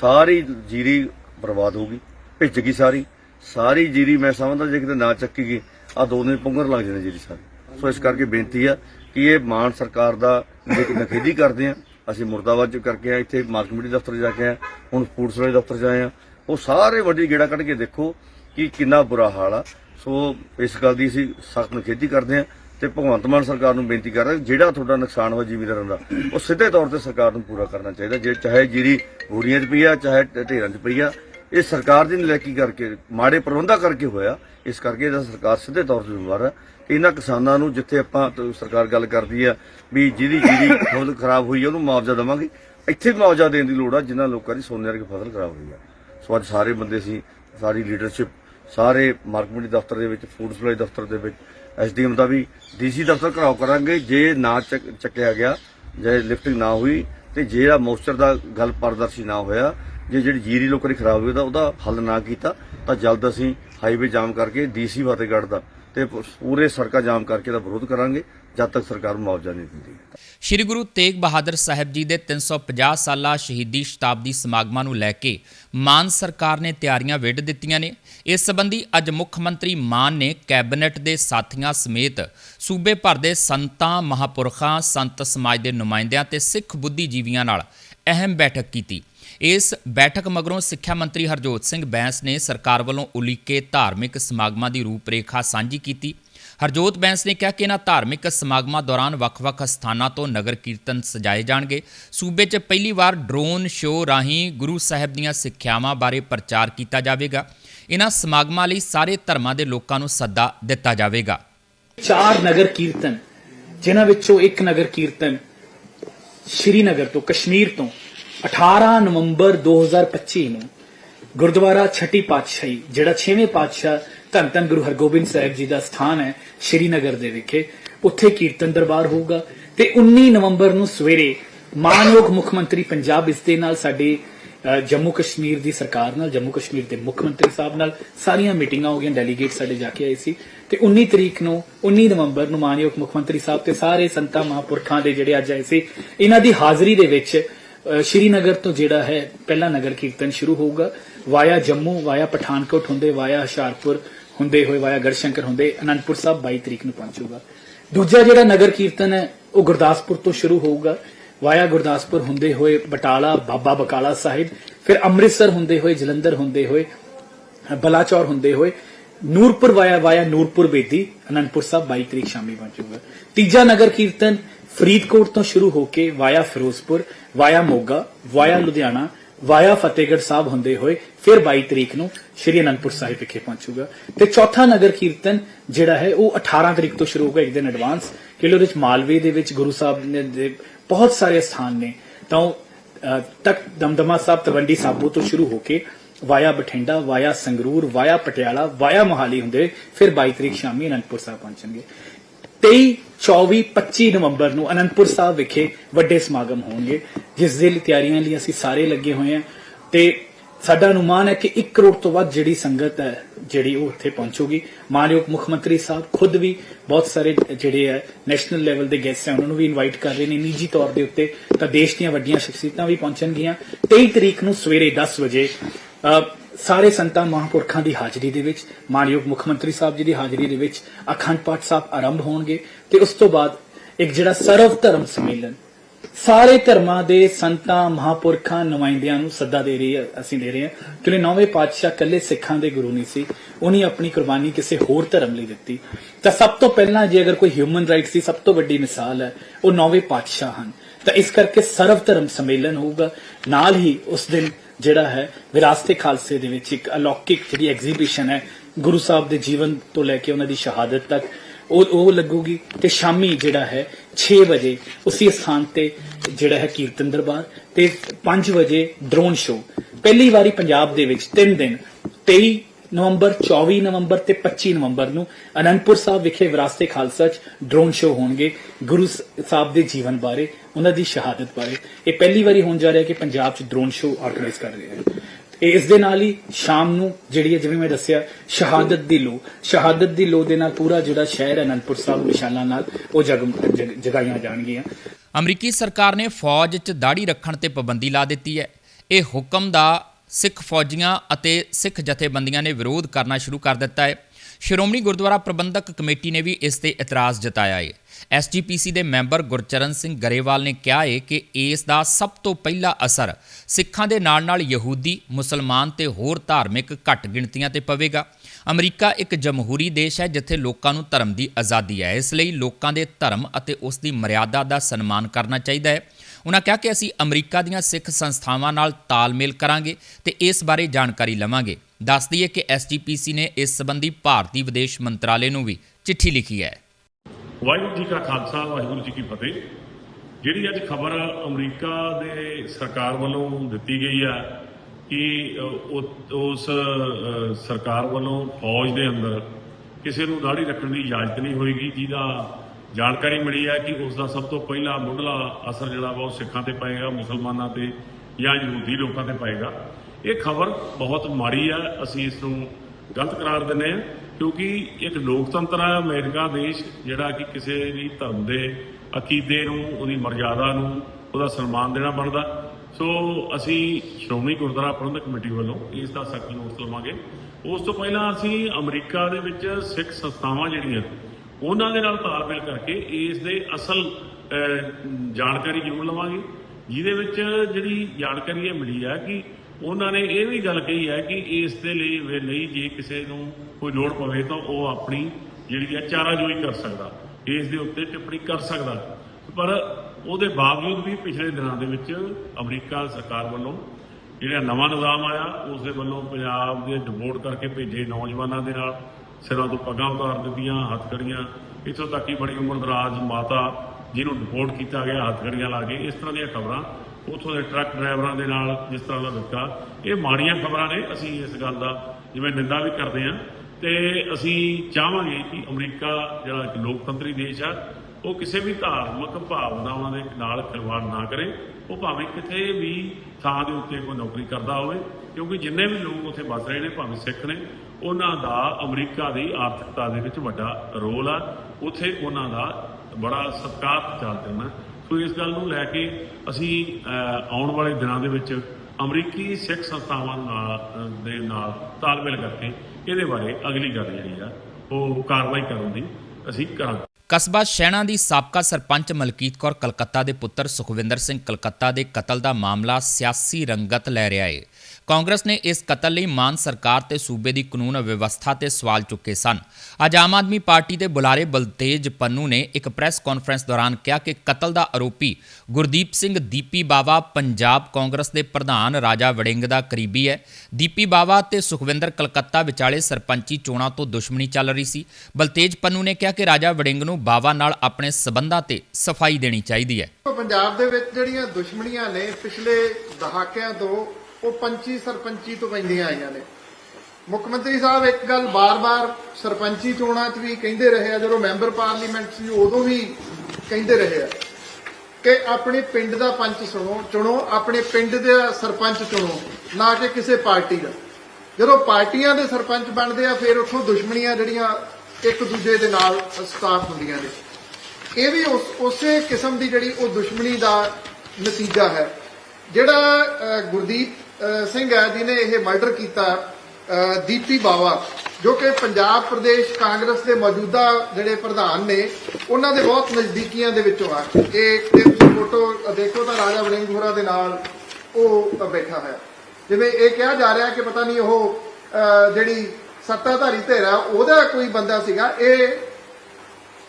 ਸਾਰੀ ਜੀਰੀ ਬਰਬਾਦ ਹੋ ਗਈ, ਭਿੱਜ ਗਈ ਸਾਰੀ। ਸਾਰੀ ਜੀਰੀ ਮੈਂ ਸਮਝਦਾ ਜੇ ਕਿਤੇ ਨਾ ਚੱਕੀ ਗਈ ਆ ਦੋ ਦਿਨ ਪੁੰਗਰ ਲੱਗ ਜਾਣੇ ਜੀਰੀ ਸਾਰੀ। ਸੋ ਇਸ ਕਰਕੇ ਬੇਨਤੀ ਆ ਕਿ ਇਹ ਮਾਨ ਸਰਕਾਰ ਦਾ ਇੱਕ ਨਖੇਦੀ ਕਰਦੇ ਆ। ਅਸੀਂ ਮੁਰਦਾਬਾਦ ਚ ਕਰਕੇ ਆ ਇੱਥੇ ਮਾਰਕ ਕਮੇਟੀ ਦਫ਼ਤਰ ਜਾ ਕੇ ਆ ਹੁਣ ਫੂਡ ਸਪਲਾਈ ਦਫ਼ਤਰ ਜਾਏ ਆ। ਉਹ ਸਾਰੇ ਵੱਡੀ ਗੇੜਾ ਕੱਢ ਕੇ ਦੇਖੋ ਕਿ ਕਿੰਨਾ ਬੁਰਾ ਹਾਲ ਆ। ਸੋ ਇਸ ਗੱਲ ਦੀ ਅਸੀਂ ਸਖਤ ਨਖੇਦੀ ਕਰਦੇ ਆ ਤੇ ਭਗਵੰਤ ਮਾਨ ਸਰਕਾਰ ਨੂੰ ਬੇਨਤੀ ਕਰ ਰਿਹਾ ਜਿਹੜਾ ਤੁਹਾਡਾ ਨੁਕਸਾਨ ਹੋਇਆ ਜ਼ਿਮੀਂਦਾਰਾਂ ਦਾ, ਉਹ ਸਿੱਧੇ ਤੌਰ ਤੇ ਸਰਕਾਰ ਨੂੰ ਪੂਰਾ ਕਰਨਾ ਚਾਹੀਦਾ। ਜੇ ਚਾਹੇ ਜੀਰੀ ਬੋਰੀਆਂ 'ਚ ਪਈ ਆ, ਚਾਹੇ ਢੇਰਾਂ 'ਚ ਪਈ ਆ, ਇਹ ਸਰਕਾਰ ਦੀ ਨਲਾਇਕੀ ਕਰਕੇ, ਮਾੜੇ ਪ੍ਰਬੰਧਾਂ ਕਰਕੇ ਹੋਇਆ। ਇਸ ਕਰਕੇ ਇਹਦਾ ਸਰਕਾਰ ਸਿੱਧੇ ਤੌਰ ਤੇ ਜ਼ਿੰਮੇਵਾਰ ਹੈ ਇਹਨਾਂ ਕਿਸਾਨਾਂ ਨੂੰ ਜਿੱਥੇ ਆਪਾਂ ਸਰਕਾਰ ਗੱਲ ਕਰਦੀ ਆ ਵੀ ਜਿਹਦੀ ਜੀਰੀ ਫਸਲ ਖਰਾਬ ਹੋਈ ਆ, ਉਹਨੂੰ ਮੁਆਵਜ਼ਾ ਦੇਵਾਂਗੇ। ਇੱਥੇ ਵੀ ਮੁਆਵਜ਼ਾ ਦੇਣ ਦੀ ਲੋੜ ਆ, ਜਿਨ੍ਹਾਂ ਲੋਕਾਂ ਦੀ ਸੋਨੇ ਵਰਗੀ ਫਸਲ ਖਰਾਬ ਹੋਈ ਆ। ਸੋ ਅੱਜ ਸਾਰੇ ਬੰਦੇ ਸੀ, ਸਾਰੀ ਲੀਡਰਸ਼ਿਪ ਸਾਰੇ ਮਾਰਕੀਟ ਦਫ਼ਤਰ ਦੇ ਵਿੱਚ ਫੂਡ ਸਪਲਾਈ ਦਫ਼ਤਰ ਦੇ ਵਿੱਚ ਐਸਡੀਐਮ ਦਾ ਵੀ ਡੀਸੀ ਦਫ਼ਤਰ ਘਰਾਓ ਕਰਾਂਗੇ, ਜੇ ਨਾ ਚੱਕਿਆ ਗਿਆ, ਜੇ ਲਿਫਟਿੰਗ ਨਾ ਹੋਈ, ਤੇ ਜਿਹੜਾ ਮੋਇਸਚਰ ਦਾ ਗੱਲ ਪਾਰਦਰਸ਼ੀ ਨਾ ਹੋਇਆ, ਜੇ ਜਿਹੜੀ ਜੀਰੀ ਲੋਕਾਂ ਦੀ ਖਰਾਬ ਹੋਈ ਤਾਂ ਉਹਦਾ ਹੱਲ ਨਾ ਕੀਤਾ, ਤਾਂ ਜਲਦ ਅਸੀਂ ਹਾਈਵੇ ਜਾਮ ਕਰਕੇ ਡੀਸੀ ਫਤਿਹਗੜ੍ਹ ਦਾ ਤੇ ਪੂਰੇ ਸੜਕਾਂ ਜਾਮ ਕਰਕੇ ਦਾ ਵਿਰੋਧ ਕਰਾਂਗੇ, ਜਦ ਤੱਕ ਸਰਕਾਰ ਮੁਆਵਜ਼ਾ ਨਹੀਂ ਦਿੰਦੀ। ਸ਼੍ਰੀ ਗੁਰੂ ਤੇਗ ਬਹਾਦਰ ਸਾਹਿਬ ਜੀ ਦੇ 350 ਸਾਲਾ ਸ਼ਹੀਦੀ ਸ਼ਤਾਬਦੀ ਸਮਾਗਮਾਂ ਨੂੰ ਲੈ ਕੇ ਮਾਨ ਸਰਕਾਰ ਨੇ ਤਿਆਰੀਆਂ ਵਿੱਢ ਦਿੱਤੀਆਂ ਨੇ। ਇਸ ਸੰਬੰਧੀ ਅੱਜ ਮੁੱਖ ਮੰਤਰੀ ਮਾਨ ਨੇ ਕੈਬਨਿਟ ਦੇ ਸਾਥੀਆਂ ਸਮੇਤ ਸੂਬੇ ਭਰ ਦੇ ਸੰਤਾਂ, ਮਹਾਪੁਰਖਾਂ, ਸੰਤ ਸਮਾਜ ਦੇ ਨੁਮਾਇੰਦਿਆਂ ਤੇ ਸਿੱਖ ਬੁੱਧੀਜੀਵੀਆਂ ਨਾਲ ਅਹਿਮ ਬੈਠਕ ਕੀਤੀ। ਇਸ ਬੈਠਕ ਮਗਰੋਂ ਸਿੱਖਿਆ ਮੰਤਰੀ ਹਰਜੋਤ ਸਿੰਘ ਬੈਂਸ ਨੇ ਸਰਕਾਰ ਵੱਲੋਂ ਉਲੀਕੇ ਧਾਰਮਿਕ ਸਮਾਗਮਾਂ ਦੀ ਰੂਪਰੇਖਾ ਸਾਂਝੀ ਕੀਤੀ। ਹਰਜੋਤ ਬੈਂਸ ਨੇ ਕਿਹਾ ਕਿ ਇਹਨਾਂ ਧਾਰਮਿਕ ਸਮਾਗਮਾਂ ਦੌਰਾਨ ਵੱਖ-ਵੱਖ ਸਥਾਨਾਂ ਤੋਂ ਨਗਰ ਕੀਰਤਨ ਸਜਾਏ ਜਾਣਗੇ। ਸੂਬੇ 'ਚ ਪਹਿਲੀ ਵਾਰ ਡਰੋਨ ਸ਼ੋਅ ਰਾਹੀਂ ਗੁਰੂ ਸਾਹਿਬ ਦੀਆਂ ਸਿੱਖਿਆਵਾਂ ਬਾਰੇ ਪ੍ਰਚਾਰ ਕੀਤਾ ਜਾਵੇਗਾ। ਇਹਨਾਂ ਸਮਾਗਮਾਂ ਲਈ ਸਾਰੇ ਧਰਮਾਂ ਦੇ ਲੋਕਾਂ ਨੂੰ ਸੱਦਾ ਦਿੱਤਾ ਜਾਵੇਗਾ। ਚਾਰ ਨਗਰ ਕੀਰਤਨ, ਜਿਨ੍ਹਾਂ ਵਿੱਚੋਂ ਇੱਕ ਨਗਰ ਕੀਰਤਨ ਸ਼੍ਰੀਨਗਰ ਤੋਂ, ਕਸ਼ਮੀਰ ਤੋਂ 18 ਨਵੰਬਰ 2025 ਨੂੰ ਗੁਰਦੁਆਰਾ ਛठी ਪਾਤਸ਼ਾਹੀ, ਜਿਹੜਾ 6ਵੇਂ ਪਾਤਸ਼ਾਹ ਧੰਨ ਧੰਨ ਗੁਰੂ ਹਰਗੋਬਿੰਦ ਸਾਹਿਬ ਜੀ ਦਾ ਸਥਾਨ ਹੈ ਸ਼੍ਰੀਨਗਰ ਦੇ ਵਿਖੇ, ਉੱਥੇ ਕੀਰਤਨ ਦਰਬਾਰ ਹੋਊਗਾ ਤੇ 19 ਨਵੰਬਰ ਨੂੰ ਸਵੇਰੇ ਮਾਨਯੋਗ ਮੁੱਖ ਮੰਤਰੀ ਪੰਜਾਬ ਇਸ ਦੇ ਨਾਲ ਸਾਡੇ ਜੰਮੂ ਕਸ਼ਮੀਰ ਦੀ ਸਰਕਾਰ ਨਾਲ, ਜੰਮੂ ਕਸ਼ਮੀਰ ਦੇ ਮੁੱਖ ਮੰਤਰੀ ਸਾਹਿਬ ਨਾਲ ਸਾਰੀਆਂ ਮੀਟਿੰਗਾਂ ਹੋ ਗਈਆਂ, ਡੈਲੀਗੇਟ ਸਾਡੇ ਜਾ ਕੇ ਆਏ ਸੀ ਤੇ 19 ਤਰੀਕ ਨੂੰ 19 ਨਵੰਬਰ ਨੂੰ ਮਾਨਯੋਗ ਮੁੱਖ ਮੰਤਰੀ ਸਾਹਿਬ ਤੇ ਸਾਰੇ ਸੰਤਾਂ ਮਹਾਂਪੁਰਖਾਂ ਦੇ ਜਿਹੜੇ ਅੱਜ ਆਏ ਸੀ, ਇਹਨਾਂ ਦੀ ਹਾਜ਼ਰੀ ਦੇ ਵਿੱਚ ਸ਼੍ਰੀਨਗਰ ਤੋਂ ਜਿਹੜਾ ਹੈ ਪਹਿਲਾ ਨਗਰ ਕੀਰਤਨ ਸ਼ੁਰੂ ਹੋਊਗਾ। ਵਾਇਆ ਜੰਮੂ, ਵਾਇਆ ਪਠਾਨਕੋਟ ਹੁੰਦੇ, ਵਾਇਆ ਹੁਸ਼ਿਆਰਪੁਰ ਹੁੰਦੇ ਹੋਏ, ਵਾਇਆ ਗੜਸ਼ੰਕਰ ਹੁੰਦੇ, ਅਨੰਦਪੁਰ ਸਾਹਿਬ 22 ਤਰੀਕ ਨੂੰ ਪਹੁੰਚੂਗਾ ਦੂਜਾ ਜਿਹੜਾ ਨਗਰ ਕੀਰਤਨ ਹੈ, ਉਹ ਗੁਰਦਾਸਪੁਰ ਤੋਂ ਸ਼ੁਰੂ ਹੋਊਗਾ। ਵਾਇਆ ਗੁਰਦਾਸਪੁਰ ਹੁੰਦੇ ਹੋਏ ਬਟਾਲਾ, ਬਾਬਾ ਬਕਾਲਾ ਸਾਹਿਬ, ਫਿਰ ਅੰਮ੍ਰਿਤਸਰ ਹੁੰਦੇ ਹੋਏ, ਜਲੰਧਰ ਹੁੰਦੇ ਹੋਏ, ਬਲਾਚੌਰ ਹੁੰਦੇ ਹੋਏ, ਨੂਰਪੁਰ ਵਾਇਆ ਵਾਇਆ ਨੂਰਪੁਰ ਬੇਦੀ, ਅਨੰਦਪੁਰ ਸਾਹਿਬ 22 ਤਰੀਕ ਸ਼ਾਮੀ ਪਹੁੰਚੂਗਾ ਤੀਜਾ ਨਗਰ ਕੀਰਤਨ ਫਰੀਦਕੋਟ ਤੋਂ ਸ਼ੁਰੂ ਹੋ ਕੇ via Firozpur via Moga via Ludhiana via Fatehgarh Sahib ਹੁੰਦੇ ਹੋਏ ਫਿਰ 22 ਤਰੀਕ ਨੂੰ ਸ਼੍ਰੀ ਅਨੰਦਪੁਰ ਸਾਹਿਬ ਵਿਖੇ ਪਹੁੰਚੂਗਾ। ਤੇ ਚੌਥਾ ਨਗਰ ਕੀਰਤਨ ਜਿਹੜਾ ਹੈ ਉਹ 18 ਤਰੀਕ ਤੋਂ ਸ਼ੁਰੂ ਹੋਊਗਾ ਇੱਕ ਦਿਨ ਐਡਵਾਂਸ ਕਿਉਂਕਿ ਵਿੱਚ ਮਾਲਵੇ ਦੇ ਵਿੱਚ ਗੁਰੂ ਸਾਹਿਬ ਨੇ ਦੇ ਬਹੁਤ ਸਾਰੇ ਸਥਾਨ ਨੇ। ਤਾਂ ਉਹ, ਅ, ਤੱਕ ਦਮਦਮਾ ਸਾਹਿਬ ਤਵੰਡੀ ਸਾਬੋ ਤੋਂ ਸ਼ੁਰੂ ਹੋ ਕੇ via Bathinda via Sangrur via Patiala via Mohali ਹੁੰਦੇ ਹੋਏ ਫਿਰ 22 ਤਰੀਕ ਸ਼ਾਮੀ ਅਨੰਦਪੁਰ ਸਾਹਿਬ ਪਹੁੰਚਣਗੇ। 23 24 25 ਨਵੰਬਰ ਨੂੰ ਅਨੰਦਪੁਰ ਸਾਹਿਬ ਵਿਖੇ ਵੱਡੇ ਸਮਾਗਮ ਹੋਣਗੇ, ਜਿਸ ਦੇ ਲਈ ਤਿਆਰੀਆਂ ਲਈ ਅਸੀਂ ਸਾਰੇ ਲੱਗੇ ਹੋਏ ਹਾਂ। ਤੇ ਸਾਡਾ ਅਨੁਮਾਨ ਹੈ ਕਿ 1 ਕਰੋੜ ਤੋਂ ਵੱਧ ਜਿਹੜੀ ਸੰਗਤ ਹੈ, ਜਿਹੜੀ ਉਹ ਉੱਥੇ ਪਹੁੰਚੂਗੀ। ਮਾਨਯੋਗ ਮੁੱਖ ਮੰਤਰੀ ਸਾਹਿਬ ਖੁਦ ਵੀ ਬਹੁਤ ਸਾਰੇ ਜਿਹੜੇ ਹੈ ਨੈਸ਼ਨਲ ਲੈਵਲ ਦੇ ਗੈਸਟ ਹੈ, ਉਹਨਾਂ ਨੂੰ ਵੀ ਇਨਵਾਈਟ ਕਰ ਰਹੇ ਨੇ। ਨਿੱਜੀ ਤੌਰ ਦੇ ਉੱਤੇ ਤਾਂ ਦੇਸ਼ ਦੀਆਂ ਵੱਡੀਆਂ ਸ਼ਖਸੀਅਤਾਂ ਵੀ ਪਹੁੰਚਣਗੀਆਂ। 23 ਤਰੀਕ ਨੂੰ ਸਵੇਰੇ 10 ਵਜੇ ਸਾਰੇ ਸੰਤਾਂ ਮਹਾਂਪੁਰਖਾਂ ਦੀ ਹਾਜ਼ਰੀ ਦੇ ਵਿੱਚ ਮਾਨਯੋਗ ਮੁੱਖ ਮੰਤਰੀ ਸਾਹਿਬ ਜੀ ਦੀ ਹਾਜ਼ਰੀ ਦੇ ਵਿੱਚ ਅਖੰਡ ਪਾਠ ਸਾਹਿਬ ਆਰੰਭ ਹੋਣਗੇ ਤੇ ਉਸ ਤੋਂ ਬਾਅਦ ਇੱਕ ਜਿਹੜਾ ਸਰਵ ਧਰਮ ਸੰਮੇਲਨ, ਸਾਰੇ ਧਰਮਾਂ ਦੇ ਸੰਤਾਂ ਮਹਾਂਪੁਰਖਾਂ ਨੁਮਾਇੰਦਿਆਂ ਨੂੰ ਸੱਦਾ ਦੇ ਰਹੀ ਹੈ ਅਸੀਂ ਦੇ ਰਹੇ ਹਾਂ ਕਿਉਂਕਿ ਨੌਵੇਂ ਪਾਤਸ਼ਾਹ ਕੱਲੇ ਸਿੱਖਾਂ ਦੇ ਗੁਰੂ ਨਹੀਂ ਸੀ, ਉਹਨੇ ਆਪਣੀ ਕੁਰਬਾਨੀ ਕਿਸੇ ਹੋਰ ਧਰਮ ਲਈ ਦਿੱਤੀ। ਤਾਂ ਸਭ ਤੋਂ ਪਹਿਲਾਂ ਜੇ ਅਗਰ ਕੋਈ ਹਿਊਮਨ ਰਾਈਟਸ ਦੀ ਸਭ ਤੋਂ ਵੱਡੀ ਮਿਸਾਲ ਹੈ, ਉਹ ਨੌਵੇਂ ਪਾਤਸ਼ਾਹ ਹਨ। ਤਾਂ ਇਸ ਕਰਕੇ ਸਰਵ ਧਰਮ ਸੰਮੇਲਨ ਹੋਊਗਾ, ਨਾਲ ਹੀ ਉਸ ਦਿਨ ਜਿਹੜਾ ਹੈ ਵਿਰਾਸਤੇ ਖਾਲਸੇ ਦੇ ਵਿੱਚ ਇੱਕ ਅਲੌਕਿਕ ਜਿਹੜੀ ਐਗਜ਼ੀਬਿਸ਼ਨ ਹੈ, ਗੁਰੂ ਸਾਹਿਬ ਦੇ ਜੀਵਨ ਤੋਂ ਲੈ ਕੇ ਉਹਨਾਂ ਦੀ ਸ਼ਹਾਦਤ ਤੱਕ, ਉਹ ਉਹ ਲੱਗੂਗੀ ਤੇ ਸ਼ਾਮੀ ਜਿਹੜਾ ਹੈ 6 ਵਜੇ ਉਸੇ ਸਥਾਨ ਤੇ ਜਿਹੜਾ ਹੈ ਕੀਰਤਨ ਦਰਬਾਰ ਤੇ 5 ਵਜੇ ਡਰੋਨ ਸ਼ੋਅ ਪਹਿਲੀ ਵਾਰੀ ਪੰਜਾਬ ਦੇ ਵਿੱਚ 3 ਦਿਨ 23 ਨਵੰਬਰ 24 ਨਵੰਬਰ ਤੇ 25 ਨਵੰਬਰ ਨੂੰ ਅਨੰਦਪੁਰ ਸਾਹਿਬ ਵਿਖੇ ਵਿਰਾਸਤੇ ਖਾਲਸਾ 'ਚ ਡਰੋਨ ਸ਼ੋਅ ਹੋਣਗੇ ਗੁਰੂ ਸਾਹਿਬ ਦੇ ਜੀਵਨ ਬਾਰੇ, ਉਹਨਾਂ ਦੀ ਸ਼ਹਾਦਤ ਬਾਰੇ। ਇਹ ਪਹਿਲੀ ਵਾਰੀ ਹੋਣ ਜਾ ਰਿਹਾ ਕਿ ਪੰਜਾਬ 'ਚ ਡਰੋਨ ਸ਼ੋਅ ਆਰਗੇਨਾਈਜ਼ ਕਰ ਰਹੇ ਹਨ। ਇਸ ਦੇ ਨਾਲ ਹੀ ਸ਼ਾਮ ਨੂੰ ਜਿਹੜੀ ਜਿਵੇਂ ਮੈਂ ਦੱਸਿਆ, ਸ਼ਹਾਦਤ ਦੀ ਲੋ, ਸ਼ਹਾਦਤ ਦੀ ਲੋ ਦੇ ਨਾਲ ਪੂਰਾ ਜਿਹੜਾ ਸ਼ਹਿਰ ਅਨੰਦਪੁਰ ਸਾਹਿਬ ਮਿਸਾਲਾਂ ਨਾਲ ਉਹ ਜਗ, ਜਗ- ਜਗਾਈਆਂ ਜਾਣਗੀਆਂ। ਅਮਰੀਕੀ ਸਰਕਾਰ ਨੇ ਫੌਜ 'ਚ ਦਾੜੀ ਰੱਖਣ ਤੇ ਪਾਬੰਦੀ ਲਾ ਦਿੱਤੀ ਹੈ। ਇਹ ਹੁਕਮ ਦਾ ਸਿੱਖ ਫੌਜੀਆਂ ਅਤੇ ਸਿੱਖ ਜਥੇਬੰਦੀਆਂ ਨੇ ਵਿਰੋਧ ਕਰਨਾ ਸ਼ੁਰੂ ਕਰ ਦਿੱਤਾ ਹੈ। ਸ਼੍ਰੋਮਣੀ ਗੁਰਦੁਆਰਾ ਪ੍ਰਬੰਧਕ ਕਮੇਟੀ ਨੇ ਵੀ ਇਸ ਤੇ ਇਤਰਾਜ਼ ਜਤਾਇਆ ਹੈ। ਐਸਜੀਪੀਸੀ ਦੇ ਮੈਂਬਰ ਗੁਰਚਰਨ ਸਿੰਘ ਗਰੇਵਾਲ ਨੇ ਕਿਹਾ ਹੈ ਕਿ ਇਸ ਦਾ ਸਭ ਤੋਂ ਪਹਿਲਾ ਅਸਰ ਸਿੱਖਾਂ ਦੇ ਨਾਲ-ਨਾਲ ਯਹੂਦੀ, ਮੁਸਲਮਾਨ ਤੇ ਹੋਰ ਧਾਰਮਿਕ ਘੱਟ ਗਿਣਤੀਆਂ ਤੇ ਪਵੇਗਾ। ਅਮਰੀਕਾ ਇੱਕ ਜਮਹੂਰੀ ਦੇਸ਼ ਹੈ ਜਿੱਥੇ ਲੋਕਾਂ ਨੂੰ ਧਰਮ ਦੀ ਆਜ਼ਾਦੀ ਹੈ। ਇਸ ਲਈ ਲੋਕਾਂ ਦੇ ਧਰਮ ਅਤੇ ਉਸ ਦੀ ਮਰਿਆਦਾ ਦਾ ਸਨਮਾਨ ਕਰਨਾ ਚਾਹੀਦਾ ਹੈ। ਉਹਨਾਂ ਕਿਹਾ ਕਿ ਅਸੀਂ ਅਮਰੀਕਾ ਦੀਆਂ ਸਿੱਖ ਸੰਸਥਾਵਾਂ ਨਾਲ ਤਾਲਮੇਲ ਕਰਾਂਗੇ ਤੇ ਇਸ ਬਾਰੇ ਜਾਣਕਾਰੀ ਲਵਾਂਗੇ। ਦੱਸ ਦਈਏ ਕਿ ਐਸਜੀਪੀਸੀ ਨੇ ਇਸ ਸੰਬੰਧੀ ਭਾਰਤੀ ਵਿਦੇਸ਼ ਮੰਤਰਾਲੇ ਨੂੰ ਵੀ ਚਿੱਠੀ ਲਿਖੀ ਹੈ। ਵਾਹਿਗੁਰੂ ਜੀ ਕਾ ਖਾਲਸਾ, ਵਾਹਿਗੁਰੂ ਜੀ ਕੀ ਫਤਿਹ। ਜਿਹੜੀ ਅੱਜ ਖਬਰ ਅਮਰੀਕਾ ਦੇ ਸਰਕਾਰ ਵੱਲੋਂ ਦਿੱਤੀ ਗਈ ਹੈ ਕਿ ਉਸ ਸਰਕਾਰ ਵੱਲੋਂ ਫੌਜ ਦੇ ਅੰਦਰ ਕਿਸੇ ਨੂੰ ਦਾੜੀ ਰੱਖਣ ਦੀ ਇਜਾਜ਼ਤ ਨਹੀਂ ਹੋਏਗੀ, ਜਿਹਦਾ ਜਾਣਕਾਰੀ ਮਿਲੀ ਹੈ ਕਿ ਉਸ ਦਾ ਸਭ ਤੋਂ ਪਹਿਲਾ ਮੁੱਢਲਾ ਅਸਰ ਜਿਹੜਾ ਵਾ ਉਹ ਸਿੱਖਾਂ ਤੇ ਪਏਗਾ, ਮੁਸਲਮਾਨਾਂ ਤੇ ਜਾਂ ਯਹੂਦੀ ਲੋਕਾਂ ਤੇ ਪਏਗਾ। ਇਹ ਖਬਰ ਬਹੁਤ ਮਾੜੀ ਹੈ ਅਸੀਂ ਇਸ ਨੂੰ ਗਲਤ ਕਰਾਰ ਦਿੰਦੇ ਹਾਂ। ਕਿਉਂਕਿ ਇੱਕ ਲੋਕਤੰਤਰ ਹੈ ਅਮਰੀਕਾ ਦੇਸ਼, ਜਿਹੜਾ ਕਿ ਕਿਸੇ ਵੀ ਧਰਮ ਦੇ ਅਕੀਦੇ ਨੂੰ, ਉਹਦੀ ਮਰਜ਼ਾਦਾ ਨੂੰ, ਉਹਦਾ ਸਨਮਾਨ ਦੇਣਾ ਬਣਦਾ। ਸੋ ਅਸੀਂ ਸ਼੍ਰੋਮਣੀ ਗੁਰਦੁਆਰਾ ਪ੍ਰਬੰਧਕ ਕਮੇਟੀ ਵੱਲੋਂ ਇਸ ਦਾ ਸਖਤ ਨੋਟਿਸ ਲਵਾਂਗੇ ਉਸ ਤੋਂ ਪਹਿਲਾਂ ਅਸੀਂ ਅਮਰੀਕਾ ਦੇ ਵਿੱਚ ਸਿੱਖ ਸੰਸਥਾਵਾਂ ਜਿਹੜੀਆਂ, ਉਹਨਾਂ ਦੇ ਨਾਲ ਤਾਲਮੇਲ ਕਰਕੇ ਇਸ ਦੇ ਅਸਲ ਜਾਣਕਾਰੀ ਜ਼ਰੂਰ ਲਵਾਂਗੇ। ਜਿਹਦੇ ਵਿੱਚ ਜਿਹੜੀ ਜਾਣਕਾਰੀ ਇਹ ਮਿਲੀ ਹੈ ਕਿ ਉਹਨਾਂ ਨੇ ਇਹ ਵੀ ਗੱਲ ਕਹੀ ਹੈ ਕਿ ਇਸ ਦੇ ਲਈ ਵੇ ਲਈ ਜੇ ਕਿਸੇ ਨੂੰ ਕੋਈ ਲੋੜ ਪਵੇ ਤਾਂ ਉਹ ਆਪਣੀ ਜਿਹੜੀ ਹੈ ਚਾਰਾਜੋਈ ਕਰ ਸਕਦਾ, ਇਸ ਦੇ ਉੱਤੇ ਟਿੱਪਣੀ ਕਰ ਸਕਦਾ। ਪਰ ਉਹਦੇ ਬਾਵਜੂਦ ਵੀ ਪਿਛਲੇ ਦਿਨਾਂ ਦੇ ਵਿੱਚ ਅਮਰੀਕਾ ਸਰਕਾਰ ਵੱਲੋਂ ਜਿਹੜਾ ਨਵਾਂ ਨਿਜ਼ਾਮ ਆਇਆ ਉਸ ਦੇ ਵੱਲੋਂ ਪੰਜਾਬ ਦੇ ਡਿਪੋਰਟ ਕਰਕੇ ਭੇਜੇ ਨੌਜਵਾਨਾਂ ਦੇ ਨਾਲ ਸਿਰਾਂ ਤੋਂ ਪੱਗਾਂ ਉਤਾਰ ਦਿੱਤੀਆਂ ਹੱਥਕੜੀਆਂ ਇੱਥੋਂ ਤੱਕ ਕਿ ਬੜੀ ਉਮਰ ਦਰਾਜ਼ ਮਾਤਾ ਜਿਹਨੂੰ ਡਿਪੋਰਟ ਕੀਤਾ ਗਿਆ ਹੱਥਕੜੀਆਂ ਲਾ ਕੇ, ਇਸ ਤਰ੍ਹਾਂ ਦੀਆਂ ਖਬਰਾਂ ਉੱਥੋਂ ਦੇ ਟਰੱਕ ਡਰਾਈਵਰਾਂ ਦੇ ਨਾਲ ਜਿਸ ਤਰ੍ਹਾਂ ਦਾ ਧੱਕਾ ਇਹ ਮਾੜੀਆਂ ਖਬਰਾਂ ਨੇ, ਅਸੀਂ ਇਸ ਗੱਲ ਦਾ ਜਿਵੇਂ ਨਿੰਦਾ ਵੀ ਕਰਦੇ ਹਾਂ। ਤੇ ਅਸੀਂ ਚਾਹਾਂਗੇ ਕਿ ਅਮਰੀਕਾ ਜਿਹੜਾ ਇੱਕ ਲੋਕਤੰਤਰੀ ਦੇਸ਼ ਆ, ਉਹ ਕਿਸੇ ਵੀ ਧਾਰਮਿਕ ਭਾਵਨਾਵਾਂ ਦੇ ਨਾਲ ਖਿਲਵਾੜ ਨਾ ਕਰੇ। ਉਹ ਭਾਵੇਂ ਕਿਤੇ ਵੀ ਥਾਂ ਦੇ ਉੱਤੇ ਕੋਈ ਨੌਕਰੀ ਕਰਦਾ ਹੋਵੇ, ਕਿਉਂਕਿ ਜਿੰਨੇ ਵੀ ਲੋਕ ਉੱਥੇ ਵੱਸ ਰਹੇ ਨੇ, ਭਾਵੇਂ ਸਿੱਖ ਨੇ, ਉਹਨਾਂ ਦਾ ਅਮਰੀਕਾ ਦੀ ਆਰਥਿਕਤਾ ਦੇ ਵਿੱਚ ਵੱਡਾ ਰੋਲ ਆ। ਉੱਥੇ ਉਹਨਾਂ ਦਾ ਬੜਾ ਸਤਿਕਾਰ ਚੱਲ ਕਰਨਾ ਸੋ ਇਸ ਗੱਲ ਨੂੰ ਲੈ ਕੇ ਅਸੀਂ ਆਉਣ ਵਾਲੇ ਦਿਨਾਂ ਦੇ ਵਿੱਚ ਅਮਰੀਕੀ ਸਿੱਖ ਸੰਸਥਾਵਾਂ ਨਾਲ ਦੇ ਨਾਲ ਤਾਲਮੇਲ ਕਰਕੇ ਇਹਦੇ ਬਾਰੇ ਅਗਲੀ ਗੱਲ ਜਿਹੜੀ ਆ, ਉਹ ਕਾਰਵਾਈ ਕਰਨ ਦੀ ਅਸੀਂ ਕਰਾਂਗੇ। ਕਸਬਾ ਸ਼ਹਿਣਾ ਦੀ ਸਾਬਕਾ ਸਰਪੰਚ ਮਲਕੀਤ ਕੌਰ ਕਲਕੱਤਾ ਦੇ ਪੁੱਤਰ ਸੁਖਵਿੰਦਰ ਸਿੰਘ ਕਲਕੱਤਾ ਦੇ ਕਤਲ ਦਾ ਮਾਮਲਾ ਸਿਆਸੀ ਰੰਗਤ ਲੈ ਰਿਹਾ ਹੈ ਕਾਂਗਰਸ ਨੇ ਇਸ ਕਤਲ ਲਈ ਮਾਨ ਸਰਕਾਰ ਤੇ ਸੂਬੇ ਦੀ ਕਾਨੂੰਨ ਵਿਵਸਥਾ ਤੇ ਸਵਾਲ ਚੁੱਕੇ ਸਨ। ਅੱਜ ਆਮ ਆਦਮੀ ਪਾਰਟੀ ਦੇ ਬੁਲਾਰੇ ਬਲਤੇਜ ਪੰਨੂ ਨੇ ਇੱਕ ਪ੍ਰੈਸ ਕਾਨਫਰੰਸ ਦੌਰਾਨ ਕਿਹਾ ਕਿ ਕਤਲ ਦਾ ਆਰੋਪੀ ਗੁਰਦੀਪ ਸਿੰਘ ਦੀਪੀ ਬਾਵਾ ਪੰਜਾਬ ਕਾਂਗਰਸ ਦੇ ਪ੍ਰਧਾਨ ਰਾਜਾ ਵੜਿੰਗ ਦਾ ਕਰੀਬੀ ਹੈ। ਦੀਪੀ ਬਾਵਾ ਤੇ ਸੁਖਵਿੰਦਰ ਕਲਕੱਤਾ ਵਿਚਾਲੇ ਸਰਪੰਚੀ ਚੋਣਾਂ ਤੋਂ ਦੁਸ਼ਮਣੀ ਚੱਲ ਰਹੀ ਸੀ। ਬਲਤੇਜ ਪੰਨੂ ਨੇ ਕਿਹਾ ਕਿ ਰਾਜਾ ਵੜਿੰਗ ਨੂੰ ਬਾਵਾ ਨਾਲ ਆਪਣੇ ਸਬੰਧਾਂ ਤੇ ਸਫ਼ਾਈ ਦੇਣੀ ਚਾਹੀਦੀ ਹੈ। ਪੰਜਾਬ ਦੇ ਵਿੱਚ ਜਿਹੜੀਆਂ ਦੁਸ਼ਮਣੀਆਂ ਨੇ ਪਿਛਲੇ ਦਹਾਕਿਆਂ ਤੋਂ ਉਹ ਪੰਚੀ ਸਰਪੰਚੀ ਤੋਂ ਪੈਂਦੀਆਂ ਆਈਆਂ ਨੇ। ਮੁੱਖ ਮੰਤਰੀ ਸਾਹਿਬ ਇੱਕ ਗੱਲ ਬਾਰ-ਬਾਰ ਸਰਪੰਚੀ ਚੋਣਾਂ 'ਚ ਵੀ ਕਹਿੰਦੇ ਰਹੇ ਆ, ਜਦੋਂ ਮੈਂਬਰ ਪਾਰਲੀਮੈਂਟ ਸੀ ਉਦੋਂ ਵੀ ਕਹਿੰਦੇ ਰਹੇ ਆ ਕਿ ਆਪਣੇ ਪਿੰਡ ਦਾ ਪੰਚ ਸੁਣੋ, ਚੁਣੋ, ਆਪਣੇ ਪਿੰਡ ਦੇ ਸਰਪੰਚ ਚੁਣੋ, ਨਾ ਕਿ ਕਿਸੇ ਪਾਰਟੀ ਦਾ। ਜਦੋਂ ਪਾਰਟੀਆਂ ਦੇ ਸਰਪੰਚ ਬਣਦੇ ਆ, ਫਿਰ ਉੱਥੋਂ ਦੁਸ਼ਮਣੀਆਂ ਜਿਹੜੀਆਂ ਇੱਕ ਦੂਜੇ ਦੇ ਨਾਲ ਸਟਾਰਟ ਹੁੰਦੀਆਂ ਨੇ। ਇਹ ਵੀ ਉਸੇ ਕਿਸਮ ਦੀ ਜਿਹੜੀ ਉਹ ਦੁਸ਼ਮਣੀ ਦਾ ਨਤੀਜਾ ਹੈ। ਜਿਹੜਾ ਗੁਰਦੀਪ ਸਿੰਘ ਹੈ, ਜਿਹਨੇ ਇਹ ਮਰਡਰ ਕੀਤਾ ਦੀਪੀ ਬਾਵਾ, ਜੋ ਕਿ ਪੰਜਾਬ ਪ੍ਰਦੇਸ਼ ਕਾਂਗਰਸ ਦੇ ਮੌਜੂਦਾ ਜਿਹੜੇ ਪ੍ਰਧਾਨ ਨੇ, ਉਹਨਾਂ ਦੇ ਬਹੁਤ ਨਜ਼ਦੀਕੀਆਂ ਦੇ ਵਿੱਚੋਂ ਆ। ਇਹ ਤੁਸੀਂ ਫੋਟੋ ਦੇਖੋ ਤਾਂ ਰਾਜਾ ਵੜਿੰਗ ਹੋਰਾਂ ਦੇ ਨਾਲ ਉਹ ਬੈਠਾ ਹੈ ਜਿਵੇਂ ਇਹ ਕਿਹਾ ਜਾ ਰਿਹਾ ਕਿ ਪਤਾ ਨਹੀਂ ਉਹ ਜਿਹੜੀ ਸੱਤਾਧਾਰੀ ਧਿਰ ਆ, ਉਹਦਾ ਕੋਈ ਬੰਦਾ ਸੀਗਾ, ਇਹ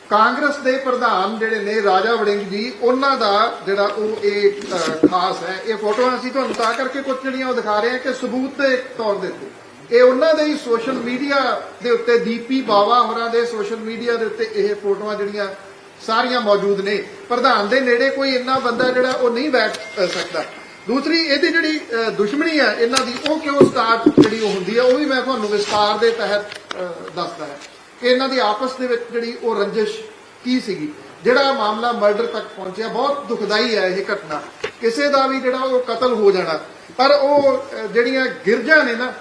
ਕਾਂਗਰਸ ਦੇ ਪ੍ਰਧਾਨ ਜਿਹੜੇ ਨੇ ਰਾਜਾ ਵੜਿੰਗ ਜੀ, ਉਹਨਾਂ ਦਾ ਜਿਹੜਾ ਉਹ ਇਹ ਖਾਸ ਹੈ। ਇਹ ਫੋਟੋਆਂ ਅਸੀਂ ਤੁਹਾਨੂੰ ਤਾਂ ਕਰਕੇ ਕੁਝ ਜਿਹੜੀਆਂ ਉਹ ਦਿਖਾ ਰਹੇ ਹਾਂ ਕਿ ਸਬੂਤ ਦੇ ਤੌਰ ਦੇ ਉੱਤੇ। ਇਹ ਉਹਨਾਂ ਦੇ ਹੀ ਸੋਸ਼ਲ ਮੀਡੀਆ ਦੇ ਉੱਤੇ ਦੀਪੀ ਬਾਵਾ ਹੋਰਾਂ ਦੇ ਸੋਸ਼ਲ ਮੀਡੀਆ ਦੇ ਉੱਤੇ ਇਹ ਫੋਟੋਆਂ ਜਿਹੜੀਆਂ ਸਾਰੀਆਂ ਮੌਜੂਦ ਨੇ। ਪ੍ਰਧਾਨ ਦੇ ਨੇੜੇ ਕੋਈ ਇੰਨਾ ਬੰਦਾ ਜਿਹੜਾ ਉਹ ਨਹੀਂ ਬੈਠ ਸਕਦਾ। ਦੂਸਰੀ, ਇਹਦੀ ਜਿਹੜੀ ਦੁਸ਼ਮਣੀ ਹੈ, ਇਹਨਾਂ ਦੀ, ਉਹ ਕਿਉਂ ਸਟਾਰਟ ਜਿਹੜੀ ਉਹ ਹੁੰਦੀ ਹੈ, ਉਹ ਵੀ ਮੈਂ ਤੁਹਾਨੂੰ ਵਿਸਤਾਰ ਦੇ ਤਹਿਤ ਦੱਸਦਾ ਹੈ। ਕਿ ਇਹਨਾਂ ਦੀ ਆਪਸ ਦੇ ਵਿੱਚ ਜਿਹੜੀ ਉਹ ਰੰਜਿਸ਼ ਕੀ ਸੀਗੀ? ਜਿਹੜਾ ਮਾਮਲਾ ਮਰਡਰ ਤੱਕ ਪਹੁੰਚਿਆ, ਬਹੁਤ ਦੁਖਦਾਈ ਹੈ ਇਹ ਘਟਨਾ। ਕਿਸੇ ਦਾ ਵੀ ਜਿਹੜਾ ਉਹ ਕਤਲ ਹੋ ਜਾਣਾ, ਪਰ ਉਹ ਜਿਹੜੀਆਂ ਗਿਰਜਾਂ ਨੇ ਨਾ,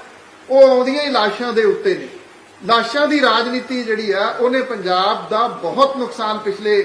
ਉਹ ਆਉਂਦੀਆਂ ਹੀ ਲਾਸ਼ਾਂ ਦੇ ਉੱਤੇ ਨੇ। ਲਾਸ਼ਾਂ ਦੀ ਰਾਜਨੀਤੀ ਜਿਹੜੀ ਆ, ਉਹਨੇ ਪੰਜਾਬ ਦਾ ਬਹੁਤ ਨੁਕਸਾਨ ਪਿਛਲੇ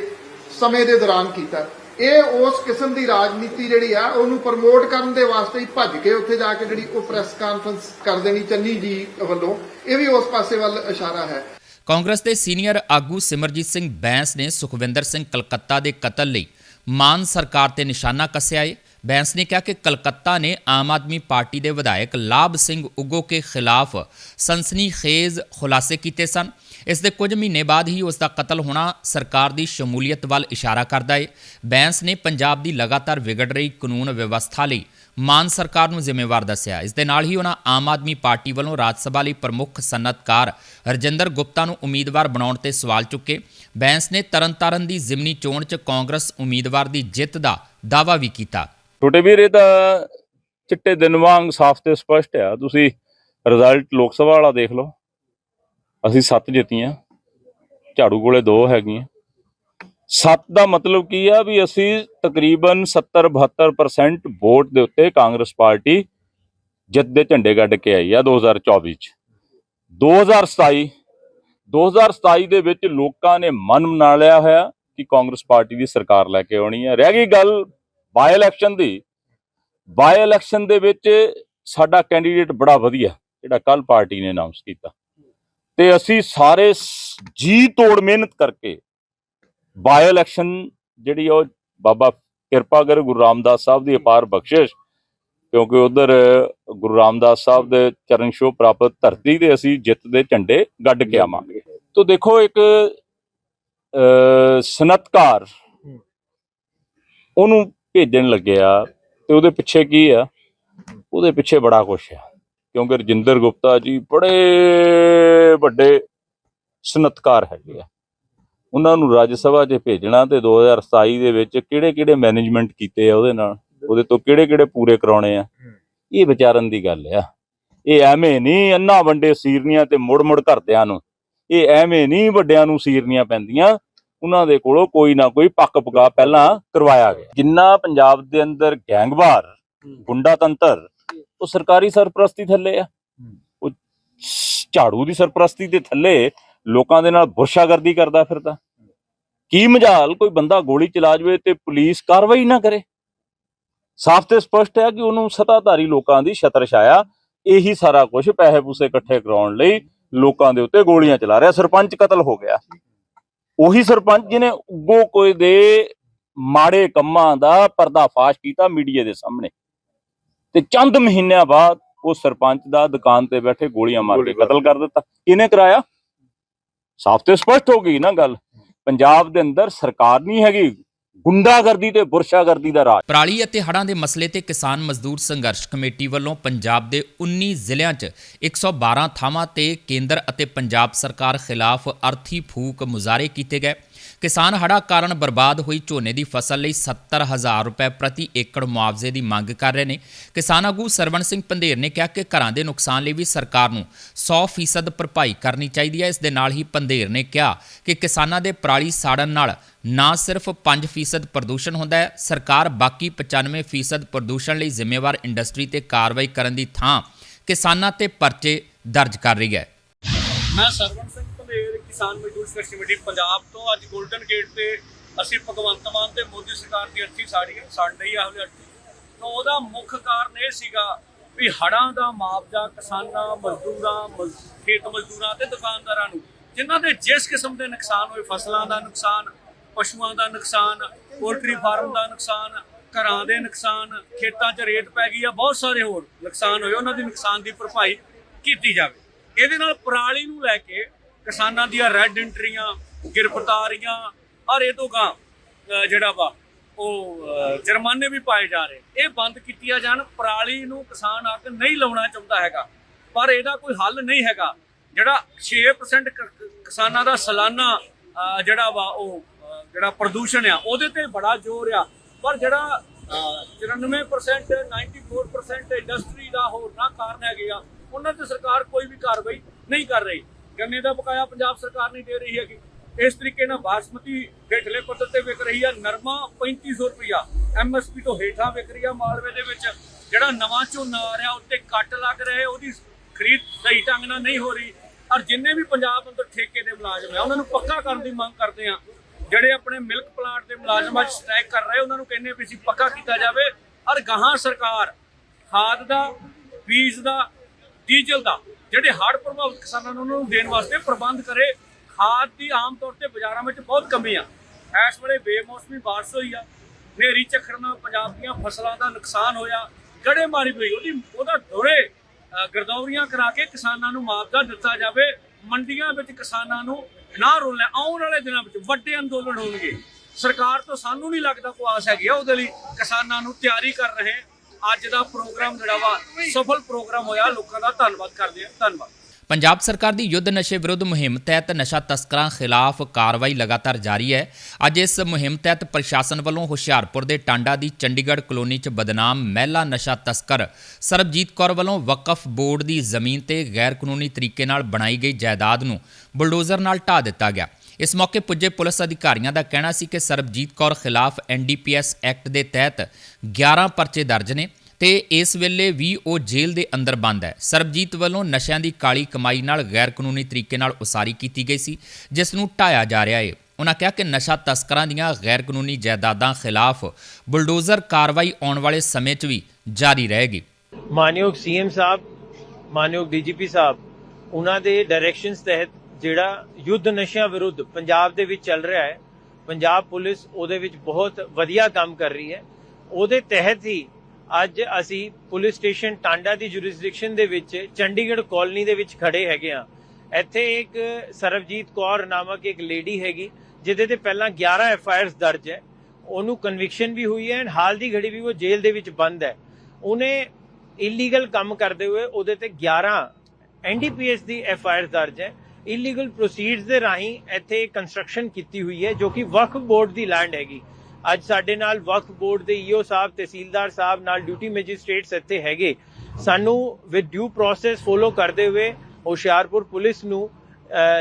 ਸਮੇਂ ਦੇ ਦੌਰਾਨ ਕੀਤਾ। ਇਹ ਉਸ ਕਿਸਮ ਦੀ ਰਾਜਨੀਤੀ ਜਿਹੜੀ ਆ, ਉਹਨੂੰ ਪ੍ਰਮੋਟ ਕਰਨ ਦੇ ਵਾਸਤੇ ਹੀ ਭੱਜ ਕੇ ਉੱਥੇ ਜਾ ਕੇ ਜਿਹੜੀ ਉਹ ਪ੍ਰੈਸ ਕਾਨਫਰੰਸ ਕਰ ਦੇਣੀ ਚੰਨੀ ਜੀ ਵੱਲੋਂ। ਇਹ ਵੀ ਉਸ ਪਾਸੇ ਵੱਲ ਇਸ਼ਾਰਾ ਹੈ। ਕਾਂਗਰਸ ਦੇ ਸੀਨੀਅਰ ਆਗੂ ਸਿਮਰਜੀਤ ਸਿੰਘ ਬੈਂਸ ਨੇ ਸੁਖਵਿੰਦਰ ਸਿੰਘ ਕਲਕੱਤਾ ਦੇ ਕਤਲ ਲਈ ਮਾਨ ਸਰਕਾਰ ਤੇ ਨਿਸ਼ਾਨਾ ਕੱਸਿਆ ਹੈ ਬੈਂਸ ਨੇ ਕਿਹਾ ਕਿ ਕਲਕੱਤਾ ਨੇ ਆਮ ਆਦਮੀ ਪਾਰਟੀ ਦੇ ਵਿਧਾਇਕ ਲਾਭ ਸਿੰਘ ਉਗੋ ਕੇ ਖਿਲਾਫ ਸਨਸਨੀਖੇਜ਼ ਖੁਲਾਸੇ ਕੀਤੇ ਸਨ। ਇਸ ਦੇ ਕੁਝ ਮਹੀਨੇ ਬਾਅਦ ਹੀ ਉਸ ਦਾ ਕਤਲ ਹੋਣਾ ਸਰਕਾਰ ਦੀ ਸ਼ਮੂਲੀਅਤ ਵੱਲ ਇਸ਼ਾਰਾ ਕਰਦਾ ਹੈ ਬੈਂਸ ਨੇ ਪੰਜਾਬ ਦੀ ਲਗਾਤਾਰ ਵਿਗੜ ਰਹੀ ਕਾਨੂੰਨ ਵਿਵਸਥਾ ਲਈ ਮਾਨ ਸਰਕਾਰ ਨੂੰ ਜ਼ਿੰਮੇਵਾਰ ਦੱਸਿਆ। ਇਸ ਦੇ ਨਾਲ ਹੀ ਉਹਨਾਂ ਆਮ ਆਦਮੀ ਪਾਰਟੀ ਵੱਲੋਂ ਰਾਜ ਸਭਾ ਲਈ ਪ੍ਰਮੁੱਖ ਸਨਅਤਕਾਰ ਰਜਿੰਦਰ ਗੁਪਤਾ ਨੂੰ ਉਮੀਦਵਾਰ ਬਣਾਉਣ ਤੇ ਸਵਾਲ ਚੁੱਕੇ। ਬੈਂਸ ਨੇ ਤਰਨਤਾਰਨ ਦੀ ਜ਼ਿਮਨੀ ਚੋਣ 'ਚ ਕਾਂਗਰਸ ਉਮੀਦਵਾਰ ਦੀ ਜਿੱਤ ਦਾ ਦਾਅਵਾ ਵੀ ਕੀਤਾ। ਛੋਟੇ ਵੀਰ, ਇਹ ਤਾਂ ਚਿੱਟੇ ਦਿਨ ਵਾਂਗ ਸਾਫ਼ ਤੇ ਸਪਸ਼ਟ ਆ। ਤੁਸੀਂ ਰਿਜ਼ਲਟ ਲੋਕ ਸਭਾ ਵਾਲਾ ਦੇਖ ਲਓ। ਅਸੀਂ 7 ਜਿੱਤੀਆਂ। ਝਾੜੂ ਕੋਲੇ 2 ਹੈਗੀਆਂ। 7 ਦਾ ਮਤਲਬ ਕੀ ਆ ਵੀ ਅਸੀਂ ਤਕਰੀਬਨ 70 72% ਵੋਟ ਦੇ ਉੱਤੇ ਕਾਂਗਰਸ ਪਾਰਟੀ ਜਿੱਤ ਦੇ ਝੰਡੇ ਗੱਡ ਕੇ ਆਈ ਆ 2024 ਚ। 2027 2027 ਦੇ ਵਿੱਚ ਲੋਕਾਂ ਨੇ ਮਨ ਮਨਾ ਲਿਆ ਹੋਇਆ ਕਿ ਕਾਂਗਰਸ ਪਾਰਟੀ ਦੀ ਸਰਕਾਰ ਲੈ ਕੇ ਆਉਣੀ ਹੈ ਰਹਿ ਗਈ ਗੱਲ ਬਾਈ ਇਲੈਕਸ਼ਨ ਦੀ। ਬਾਈ ਇਲੈਕਸ਼ਨ ਦੇ ਵਿੱਚ ਸਾਡਾ ਕੈਂਡੀਡੇਟ ਬੜਾ ਵਧੀਆ, ਜਿਹੜਾ ਕੱਲ ਪਾਰਟੀ ਨੇ ਅਨਾਉਂਸ ਕੀਤਾ। ਤੇ ਅਸੀਂ ਸਾਰੇ ਜੀ ਤੋੜ ਮਿਹਨਤ ਕਰਕੇ ਬਾਈ ਇਲੈਕਸ਼ਨ ਜਿਹੜੀ ਉਹ ਬਾਬਾ ਕਿਰਪਾ ਕਰ, ਗੁਰੂ ਰਾਮਦਾਸ ਸਾਹਿਬ ਦੀ ਅਪਾਰ ਬਖਸ਼ਿਸ਼, ਕਿਉਂਕਿ ਉਧਰ ਗੁਰੂ ਰਾਮਦਾਸ ਸਾਹਿਬ ਦੇ ਚਰਨ ਛੋਹ ਪ੍ਰਾਪਤ ਧਰਤੀ ਤੇ ਅਸੀਂ ਜਿੱਤ ਦੇ ਝੰਡੇ ਗੱਡ ਕੇ ਆਵਾਂਗੇ। ਤੋਂ ਦੇਖੋ ਇੱਕ, ਅ ਸਨਅਤਕਾਰ ਉਹਨੂੰ ਭੇਜਣ ਲੱਗਿਆ ਤੇ ਉਹਦੇ ਪਿੱਛੇ ਕੀ ਆ? ਉਹਦੇ ਪਿੱਛੇ ਬੜਾ ਕੁਛ ਆ, ਕਿਉਂਕਿ ਰਜਿੰਦਰ ਗੁਪਤਾ ਜੀ ਬੜੇ ਵੱਡੇ ਸਨਅਤਕਾਰ ਹੈਗੇ ਆ। ਉਹਨਾਂ ਨੂੰ ਰਾਜ ਸਭਾ 'ਚ ਭੇਜਣਾ ਤੇ 2027 ਦੇ ਵਿੱਚ ਕਿਹੜੇ-ਕਿਹੜੇ ਮੈਨੇਜਮੈਂਟ ਕੀਤੇ ਆ ਉਹਦੇ ਨਾਲ? ਉਹਦੇ ਤੋਂ ਕਿਹੜੇ-ਕਿਹੜੇ ਪੂਰੇ ਕਰਾਉਣੇ ਆ? ਇਹ ਵਿਚਾਰਨ ਦੀ ਗੱਲ ਆ। ਇਹ ਐਵੇਂ ਨਹੀਂ ਅੰਨਾ ਵੰਡੇ ਸੀਰਨੀਆਂ ਤੇ ਮੁੜ-ਮੁੜ ਘਰਦਿਆਂ ਨੂੰ। ਇਹ ਐਵੇਂ ਨਹੀਂ ਵੱਡਿਆਂ ਨੂੰ ਸੀਰਨੀਆਂ ਪੈਂਦੀਆਂ। ਉਹਨਾਂ ਦੇ ਕੋਲੋਂ ਕੋਈ ਨਾ ਕੋਈ ਪੱਕ ਪਕਾ ਪਹਿਲਾਂ ਕਰਵਾਇਆ ਗਿਆ। ਜਿੰਨਾ ਪੰਜਾਬ ਦੇ ਅੰਦਰ ਗੈਂਗਵਾਰ ਗੁੰਡਾ ਤੰਤਰ ਉਹ ਸਰਕਾਰੀ ਸਰਪ੍ਰਸਤੀ ਥੱਲੇ ਆ। ਉਹ ਝਾੜੂ ਦੀ ਸਰਪ੍ਰਸਤੀ ਦੇ ਥੱਲੇ ਲੋਕਾਂ ਦੇ ਨਾਲ ਬੁਰਸ਼ਾਗਰਦੀ ਕਰਦਾ ਫਿਰਦਾ। ਕੀ ਮਜਾਲ ਕੋਈ ਬੰਦਾ ਗੋਲੀ ਚਲਾ ਜਵੇ ਤੇ ਪੁਲਿਸ ਕਾਰਵਾਈ ਨਾ ਕਰੇ? ਸਾਫ਼ ਤੇ ਸਪਸ਼ਟ ਹੈ ਕਿ ਉਹਨੂੰ ਸਤਾਧਾਰੀ ਲੋਕਾਂ ਦੀ ਛਤਰ ਛਾਇਆ ਇਹੀ ਸਾਰਾ ਕੁਝ ਪੈਸੇ ਪੂਸੇ ਇਕੱਠੇ ਕਰਾਉਣ ਲਈ ਲੋਕਾਂ ਦੇ ਉੱਤੇ ਗੋਲੀਆਂ ਚਲਾ ਰਿਹਾ। ਸਰਪੰਚ ਕਤਲ ਹੋ ਗਿਆ। ਉਹੀ ਸਰਪੰਚ ਜਿਹਨੇ ਉਗੋ ਕੋਈ ਦੇ ਮਾੜੇ ਕੰਮਾਂ ਦਾ ਪਰਦਾਫਾਸ਼ ਕੀਤਾ ਮੀਡੀਆ ਦੇ ਸਾਹਮਣੇ। ਤੇ ਚੰਦ ਮਹੀਨਿਆਂ ਬਾਅਦ ਉਹ ਸਰਪੰਚ ਦਾ ਦੁਕਾਨ ਤੇ ਬੈਠੇ ਗੋਲੀਆਂ ਮਾਰ ਕੇ ਕਤਲ ਕਰ ਦਿੱਤਾ। ਕਿਹਨੇ ਕਰਾਇਆ? ਸਾਫ਼ ਤੇ ਸਪਸ਼ਟ ਹੋ ਗਈ ਨਾ ਗੱਲ। ਪੰਜਾਬ ਦੇ ਅੰਦਰ ਸਰਕਾਰ ਨਹੀਂ ਹੈਗੀ, ਗੁੰਡਾਗਰਦੀ ਤੇ ਬੁਰਸ਼ਾਗਰਦੀ ਦਾ ਰਾਜ। ਪਰਾਲੀ ਅਤੇ ਹੜ੍ਹਾਂ ਦੇ ਮਸਲੇ ਤੇ ਕਿਸਾਨ ਮਜ਼ਦੂਰ ਸੰਘਰਸ਼ ਕਮੇਟੀ ਵੱਲੋਂ ਪੰਜਾਬ ਦੇ 19 ਜ਼ਿਲ੍ਹਿਆਂ 'ਚ 112 ਥਾਵਾਂ ਤੇ ਕੇਂਦਰ ਅਤੇ ਪੰਜਾਬ ਸਰਕਾਰ ਖਿਲਾਫ ਅਰਥੀ ਫੂਕ ਮੁਜ਼ਾਹਰੇ ਕੀਤੇ ਗਏ। ਕਿਸਾਨ ਹੜ੍ਹਾਂ ਕਾਰਨ ਬਰਬਾਦ ਹੋਈ ਝੋਨੇ ਦੀ ਫਸਲ ਲਈ 70000 ਰੁਪਏ ਪ੍ਰਤੀ ਏਕੜ ਮੁਆਵਜ਼ੇ ਦੀ ਮੰਗ ਕਰ ਰਹੇ ਨੇ। ਕਿਸਾਨ ਆਗੂ ਸਰਵਣ ਸਿੰਘ ਪੰਧੇਰ ਨੇ ਕਿਹਾ ਕਿ ਘਰਾਂ ਦੇ ਨੁਕਸਾਨ ਲਈ ਵੀ ਸਰਕਾਰ ਨੂੰ 100% ਭਰਪਾਈ ਕਰਨੀ ਚਾਹੀਦੀ ਹੈ। ਇਸ ਦੇ ਨਾਲ ਹੀ ਪੰਧੇਰ ਨੇ ਕਿਹਾ ਕਿ ਕਿਸਾਨਾਂ ਦੇ ਪਰਾਲੀ ਸਾੜਨ ਨਾਲ ਨਾ ਸਿਰਫ 5% ਪ੍ਰਦੂਸ਼ਣ ਹੁੰਦਾ ਹੈ, ਸਰਕਾਰ ਬਾਕੀ 95% ਪ੍ਰਦੂਸ਼ਣ ਲਈ ਜ਼ਿੰਮੇਵਾਰ ਇੰਡਸਟਰੀ ਤੇ ਕਾਰਵਾਈ ਕਰਨ ਦੀ ਥਾਂ ਕਿਸਾਨਾਂ ਤੇ ਪਰਚੇ ਦਰਜ ਕਰ ਰਹੀ ਹੈ। ਮੈਂ ਸਰਵਣ ਸਿੰਘ ਕਿਸਾਨ ਮਜ਼ਦੂਰ ਸੰਘਰਸ਼ ਕਮੇਟੀ ਪੰਜਾਬ ਤੋਂ ਅੱਜ 골ਡਨ ਗੇਟ ਤੇ ਅਸੀਂ ਭਗਵੰਤ ਮਾਨ ਤੇ ਮੋਦੀ ਸਰਕਾਰ ਦੀ ਅਰਥੀ ਸਾੜੀ ਸਾਡੀ ਆ ਹਲੇ ਅਰਥੀ। ਤਾਂ ਉਹਦਾ ਮੁੱਖ ਕਾਰਨ ਇਹ ਸੀਗਾ ਵੀ ਹੜਾਂ ਦਾ ਮੁਆਵਜ਼ਾ ਕਿਸਾਨਾਂ, ਮਜ਼ਦੂਰਾਂ ਖੇਤ ਮਜ਼ਦੂਰਾਂ ਤੇ ਦੁਕਾਨਦਾਰਾਂ ਨੂੰ, ਜਿਨ੍ਹਾਂ ਦੇ ਜਿਸ ਕਿਸਮ ਦੇ ਨੁਕਸਾਨ ਹੋਏ, ਫਸਲਾਂ ਦਾ ਨੁਕਸਾਨ, ਪਸ਼ੂਆਂ ਦਾ ਨੁਕਸਾਨ, ਪੋਲਟਰੀ ਫਾਰਮ ਦਾ ਨੁਕਸਾਨ, ਘਰਾਂ ਦੇ ਨੁਕਸਾਨ, ਖੇਤਾਂ 'ਚ ਰੇਤ ਪੈ ਗਈ ਆ, ਬਹੁਤ ਸਾਰੇ ਹੋਰ ਨੁਕਸਾਨ ਹੋਏ, ਉਹਨਾਂ ਦੀ ਨੁਕਸਾਨ ਦੀ ਭਰਪਾਈ ਕੀਤੀ ਜਾਵੇ। ਇਹਦੇ ਨਾਲ ਪਰਾਲੀ ਨੂੰ ਲੈ ਕੇ ਕਿਸਾਨਾਂ ਦੀਆਂ ਰੈੱਡ ਐਂਟਰੀਆਂ ਗ੍ਰਿਫਤਾਰੀਆਂ ਔਰ ਇਹ ਤੋਂ ਗਾਂ ਜਿਹੜਾ ਵਾ, ਉਹ ਜੁਰਮਾਨੇ ਵੀ ਪਾਏ ਜਾ ਰਹੇ। ਇਹ ਬੰਦ ਕੀਤੀਆਂ ਜਾਣ, ਪਰਾਲੀ ਨੂੰ ਕਿਸਾਨ ਅੱਗ ਨਹੀਂ ਲਾਉਣਾ ਚਾਹੁੰਦਾ ਹੈਗਾ। ਪਰ ਇਹਦਾ ਕੋਈ ਹੱਲ ਨਹੀਂ ਹੈਗਾ। ਜਿਹੜਾ 6% ਕਿਸਾਨਾਂ ਦਾ ਸਾਲਾਨਾ ਜਿਹੜਾ ਵਾ, ਉਹ ਜਿਹੜਾ ਪ੍ਰਦੂਸ਼ਣ ਆ, ਉਹਦੇ ਤੇ ਬੜਾ ਜ਼ੋਰ ਆ। ਪਰ ਜਿਹੜਾ, ਅਹ 94% 94% ਇੰਡਸਟਰੀ ਦਾ ਹੋਰ ਨਾ ਕਾਰਨ ਹੈਗੇ ਆ, ਉਹਨਾਂ ਤੇ ਸਰਕਾਰ ਕੋਈ ਵੀ ਕਾਰਵਾਈ ਨਹੀਂ ਕਰ ਰਹੀ। ਗੰਨੇ ਦਾ ਬਕਾਇਆ ਪੰਜਾਬ ਸਰਕਾਰ ਨਹੀਂ ਦੇ ਰਹੀ ਹੈਗੀ। ਇਸ ਤਰੀਕੇ ਨਾਲ ਬਾਸਮਤੀ ਹੇਠਲੇ ਪੱਧਰ ਤੇ ਵਿਕ ਰਹੀ ਆ, ਨਰਮਾ 3500 ਰੁਪਇਆ ਐਮਐਸਪੀ ਤੋਂ ਹੇਠਾਂ ਵਿਕ ਰਹੀ ਆ ਮਾਲਵੇ ਦੇ ਵਿੱਚ। ਜਿਹੜਾ ਨਵਾਂ ਝੋਨਾ ਆ ਰਿਹਾ, ਉੱਤੇ ਕੱਟ ਲੱਗ ਰਹੇ, ਉਹਦੀ ਖਰੀਦ ਸਹੀ ਢੰਗ ਨਾਲ ਨਹੀਂ ਹੋ ਰਹੀ। ਔਰ ਜਿੰਨੇ ਵੀ ਪੰਜਾਬ ਅੰਦਰ ਠੇਕੇ ਦੇ ਮੁਲਾਜ਼ਮ ਆ, ਉਹਨਾਂ ਨੂੰ ਪੱਕਾ ਕਰਨ ਦੀ ਮੰਗ ਕਰਦੇ ਆ। ਜਿਹੜੇ ਆਪਣੇ ਮਿਲਕ ਪਲਾਂਟ ਦੇ ਮੁਲਾਜ਼ਮਾਂ 'ਚ ਸਟ੍ਰਾਈਕ ਕਰ ਰਹੇ, ਉਹਨਾਂ ਨੂੰ ਕਹਿੰਦੇ ਵੀ ਅਸੀਂ ਪੱਕਾ ਕੀਤਾ ਜਾਵੇ। ਔਰ ਗਾਹਾਂ ਸਰਕਾਰ ਖਾਦ ਦਾ, ਬੀਜ ਦਾ, ਡੀਜ਼ਲ ਦਾ ਜਿਹੜੇ ਹੜ੍ਹ ਪ੍ਰਭਾਵਿਤ ਕਿਸਾਨਾਂ ਨੂੰ ਉਹਨਾਂ ਨੂੰ ਦੇਣ ਵਾਸਤੇ ਪ੍ਰਬੰਧ ਕਰੇ ਖਾਦ ਦੀ ਆਮ ਤੌਰ ਤੇ ਬਾਜ਼ਾਰਾਂ ਵਿੱਚ ਬਹੁਤ ਕਮੀ ਆ। ਇਸ ਵੇਲੇ ਬੇਮੌਸਮੀ ਬਾਰਿਸ਼ ਹੋਈ ਆ ਹਨੇਰੀ ਝੱਖੜ ਨਾਲ ਪੰਜਾਬ ਦੀਆਂ ਫਸਲਾਂ ਦਾ ਨੁਕਸਾਨ ਹੋਇਆ ਗੜੇ ਮਾਰੀ ਹੋਈ ਉਹਦੀ ਉਹਦਾ ਦੋਰੇ ਅ, ਗਰਦੌਰੀਆਂ ਕਰਾ ਕੇ ਕਿਸਾਨਾਂ ਨੂੰ ਮੁਆਵਜ਼ਾ ਦਿੱਤਾ ਜਾਵੇ ਮੰਡੀਆਂ ਵਿੱਚ ਕਿਸਾਨਾਂ ਨੂੰ ਨਾ ਰੋਲਿਆ ਆਉਣ ਵਾਲੇ ਦਿਨਾਂ ਵਿੱਚ ਵੱਡੇ ਅੰਦੋਲਨ ਹੋਣਗੇ। ਸਰਕਾਰ ਤੋਂ ਸਾਨੂੰ ਨਹੀਂ ਲੱਗਦਾ ਕੋਈ ਆਸ ਹੈਗੀ ਆ ਉਹਦੇ ਲਈ ਕਿਸਾਨਾਂ ਨੂੰ ਤਿਆਰੀ ਕਰ ਰਹੇ ਅੱਜ ਦਾ ਪ੍ਰੋਗਰਾਮ ਜਿਹੜਾ ਵਾ, ਸਫਲ ਪ੍ਰੋਗਰਾਮ ਹੋਇਆ। ਲੋਕਾਂ ਦਾ ਧੰਨਵਾਦ ਕਰਦੇ ਹਾਂ। ਧੰਨਵਾਦ। ਪੰਜਾਬ ਸਰਕਾਰ ਦੀ ਯੁੱਧ ਨਸ਼ੇ ਵਿਰੁੱਧ ਮੁਹਿੰਮ ਤਹਿਤ ਨਸ਼ਾ ਤਸਕਰਾਂ ਖਿਲਾਫ ਕਾਰਵਾਈ ਲਗਾਤਾਰ ਜਾਰੀ ਹੈ। ਅੱਜ ਇਸ ਮੁਹਿੰਮ ਤਹਿਤ ਪ੍ਰਸ਼ਾਸਨ ਵੱਲੋਂ ਹੁਸ਼ਿਆਰਪੁਰ ਦੇ ਟਾਂਡਾ ਦੀ ਚੰਡੀਗੜ੍ਹ ਕਲੋਨੀ 'ਚ ਬਦਨਾਮ ਮਹਿਲਾ ਨਸ਼ਾ ਤਸਕਰ ਸਰਬਜੀਤ ਕੌਰ ਵੱਲੋਂ ਵਕਫ ਬੋਰਡ ਦੀ ਜ਼ਮੀਨ ਤੇ ਗੈਰ ਕਾਨੂੰਨੀ ਤਰੀਕੇ ਨਾਲ ਬਣਾਈ ਗਈ ਜਾਇਦਾਦ ਨੂੰ ਬੁਲਡੋਜ਼ਰ ਨਾਲ ਢਾ ਦਿੱਤਾ ਗਿਆ। ਇਸ ਮੌਕੇ ਪੁੱਜੇ ਪੁਲਿਸ ਅਧਿਕਾਰੀਆਂ ਦਾ ਕਹਿਣਾ ਸੀ ਕਿ ਸਰਬਜੀਤ ਕੌਰ ਖਿਲਾਫ ਐਨਡੀਪੀਐਸ ਐਕਟ ਦੇ ਤਹਿਤ 11 ਪਰਚੇ ਦਰਜ ਨੇ ਤੇ ਇਸ ਵੇਲੇ ਵੀ ਉਹ ਜੇਲ੍ਹ ਦੇ ਅੰਦਰ ਬੰਦ ਹੈ। ਸਰਬਜੀਤ ਵੱਲੋਂ ਨਸ਼ਿਆਂ ਦੀ ਕਾਲੀ ਕਮਾਈ ਨਾਲ ਗੈਰ ਕਾਨੂੰਨੀ ਤਰੀਕੇ ਨਾਲ ਉਸਾਰੀ ਕੀਤੀ ਗਈ ਸੀ, ਜਿਸ ਨੂੰ ਢਾਇਆ ਜਾ ਰਿਹਾ ਹੈ ਉਹਨਾਂ ਕਿਹਾ ਕਿ ਨਸ਼ਾ ਤਸਕਰਾਂ ਦੀਆਂ ਗੈਰ ਕਾਨੂੰਨੀ ਜਾਇਦਾਦਾਂ ਖਿਲਾਫ ਬੁਲਡੋਜ਼ਰ ਕਾਰਵਾਈ ਆਉਣ ਵਾਲੇ ਸਮੇਂ 'ਚ ਵੀ ਜਾਰੀ ਰਹੇਗੀ। ਮਾਨਯੋਗ ਸੀਐਮ ਸਾਹਿਬ, ਮਾਨਯੋਗ ਡੀਜੀਪੀ ਸਾਹਿਬ ਉਹਨਾਂ ਦੇ ਡਾਇਰੈਕਸ਼ਨਸ ਤਹਿਤ ਜਿਹੜਾ ਯੁੱਧ ਨਸ਼ਿਆਂ ਵਿਰੁੱਧ ਪੰਜਾਬ ਦੇ ਵਿੱਚ ਚੱਲ ਰਿਹਾ ਹੈ, ਪੰਜਾਬ ਪੁਲਿਸ ਉਹਦੇ ਵਿੱਚ ਬਹੁਤ ਵਧੀਆ ਕੰਮ ਕਰ ਰਹੀ ਹੈ। ਉਹਦੇ ਤਹਿਤ ਹੀ ਅੱਜ ਅਸੀਂ ਪੁਲਿਸ ਸਟੇਸ਼ਨ ਟਾਂਡਾ ਦੀ ਜੁਰਿਸਡਿਕਸ਼ਨ ਦੇ ਵਿੱਚ ਚੰਡੀਗੜ੍ਹ ਕਾਲਨੀ ਦੇ ਵਿੱਚ ਖੜੇ ਹੈਗੇ ਆ ਇੱਥੇ ਇੱਕ ਸਰਬਜੀਤ ਕੌਰ ਨਾਮਕ ਇੱਕ ਲੇਡੀ ਹੈਗੀ, ਜਿਹਦੇ ਤੇ ਪਹਿਲਾਂ 11 ਐਫ ਆਈ ਆਰਸ ਦਰਜ ਹੈ। ਉਹਨੂੰ ਕਨਵਿਕਸ਼ਨ ਵੀ ਹੋਈ ਹੈ ਐਂਡ ਹਾਲ ਦੀ ਘੜੀ ਵੀ ਉਹ ਜੇਲ੍ਹ ਦੇ ਵਿੱਚ ਬੰਦ ਹੈ। ਉਹਨੇ ਇਲੀਗਲ ਕੰਮ ਕਰਦੇ ਹੋਏ ਉਹਦੇ ਤੇ 11 ਐਨਡੀਪੀਐਸ ਦੀ ਐਫ ਆਈ ਆਰ ਦਰਜ ਹੈ। ਇਲੀਗਲ ਪ੍ਰੋਸੀਡਸ ਦੇ ਰਾਹੀਂ ਇੱਥੇ ਕੰਸਟਰਕਸ਼ਨ ਕੀਤੀ ਹੋਈ ਹੈ, ਜੋ ਕਿ ਵਕਫ ਬੋਰਡ ਦੀ ਲੈਂਡ ਹੈਗੀ। ਅੱਜ ਸਾਡੇ ਨਾਲ ਵਕਫ ਬੋਰਡ ਦੇ ਈਓ ਸਾਹਿਬ, ਤਹਿਸੀਲਦਾਰ ਸਾਹਿਬ, ਨਾਲ ਡਿਊਟੀ ਮੈਜਿਸਟ੍ਰੇਟਸ ਇੱਥੇ ਹੈਗੇ। ਸਾਨੂੰ ਵਿਦ ਡਿਊ ਪ੍ਰੋਸੈਸ ਫੋਲੋ ਕਰਦੇ ਹੋਏ ਹੁਸ਼ਿਆਰਪੁਰ ਪੁਲਿਸ ਨੂੰ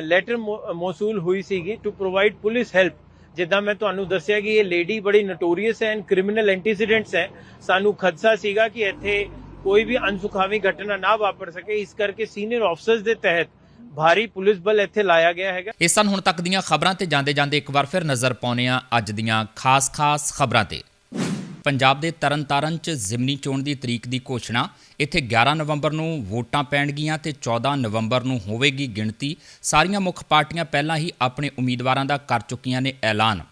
ਲੈਟਰ ਮੌਸੂਲ ਹੋਈ ਸੀਗੀ ਟੂ ਪ੍ਰੋਵਾਈਡ ਪੁਲਿਸ ਹੈਲਪ ਜਿੱਦਾਂ ਮੈਂ ਤੁਹਾਨੂੰ ਦੱਸਿਆ ਕਿ ਇਹ ਲੇਡੀ ਬੜੀ ਨੋਟੋਰੀਅਸ ਹੈ ਐਂਡ ਕ੍ਰਿਮੀਨਲ ਐਂਟੀਸੀਡੈਂਟਸ ਹੈ। ਸਾਨੂੰ ਖਦਸ਼ਾ ਸੀਗਾ ਕਿ ਇੱਥੇ ਕੋਈ ਵੀ ਅਨਸੁਖਾਵੀ ਘਟਨਾ ਨਾ ਵਾਪਰ ਸਕੇ। ਇਸ ਕਰਕੇ ਸੀਨੀਅਰ ਆਫਸਰਸ ਦੇ ਤਹਿਤ ਭਾਰੀ ਪੁਲਿਸ ਬਲ ਇੱਥੇ ਲਾਇਆ ਗਿਆ ਹੈਗਾ। ਇਸ ਸਨ ਹੁਣ ਤੱਕ ਦੀਆਂ ਖਬਰਾਂ ਤੇ ਜਾਂਦੇ ਜਾਂਦੇ ਇੱਕ ਵਾਰ ਫਿਰ ਨਜ਼ਰ ਪਾਉਂਦੇ ਹਾਂ ਅੱਜ ਦੀਆਂ ਖਾਸ-ਖਾਸ ਖਬਰਾਂ ਤੇ। ਪੰਜਾਬ ਦੇ ਤਰਨਤਾਰਨ 'ਚ ਜ਼ਿਮਨੀ ਚੋਣ ਦੀ ਤਰੀਕ ਦੀ ਘੋਸ਼ਣਾ, ਇੱਥੇ 11 ਨਵੰਬਰ ਨੂੰ ਵੋਟਾਂ ਪੈਣਗੀਆਂ ਤੇ 14 ਨਵੰਬਰ ਨੂੰ ਹੋਵੇਗੀ ਗਿਣਤੀ। ਸਾਰੀਆਂ ਮੁੱਖ ਪਾਰਟੀਆਂ ਪਹਿਲਾਂ ਹੀ ਆਪਣੇ ਉਮੀਦਵਾਰਾਂ ਦਾ ਕਰ ਚੁੱਕੀਆਂ ਨੇ ਐਲਾਨ।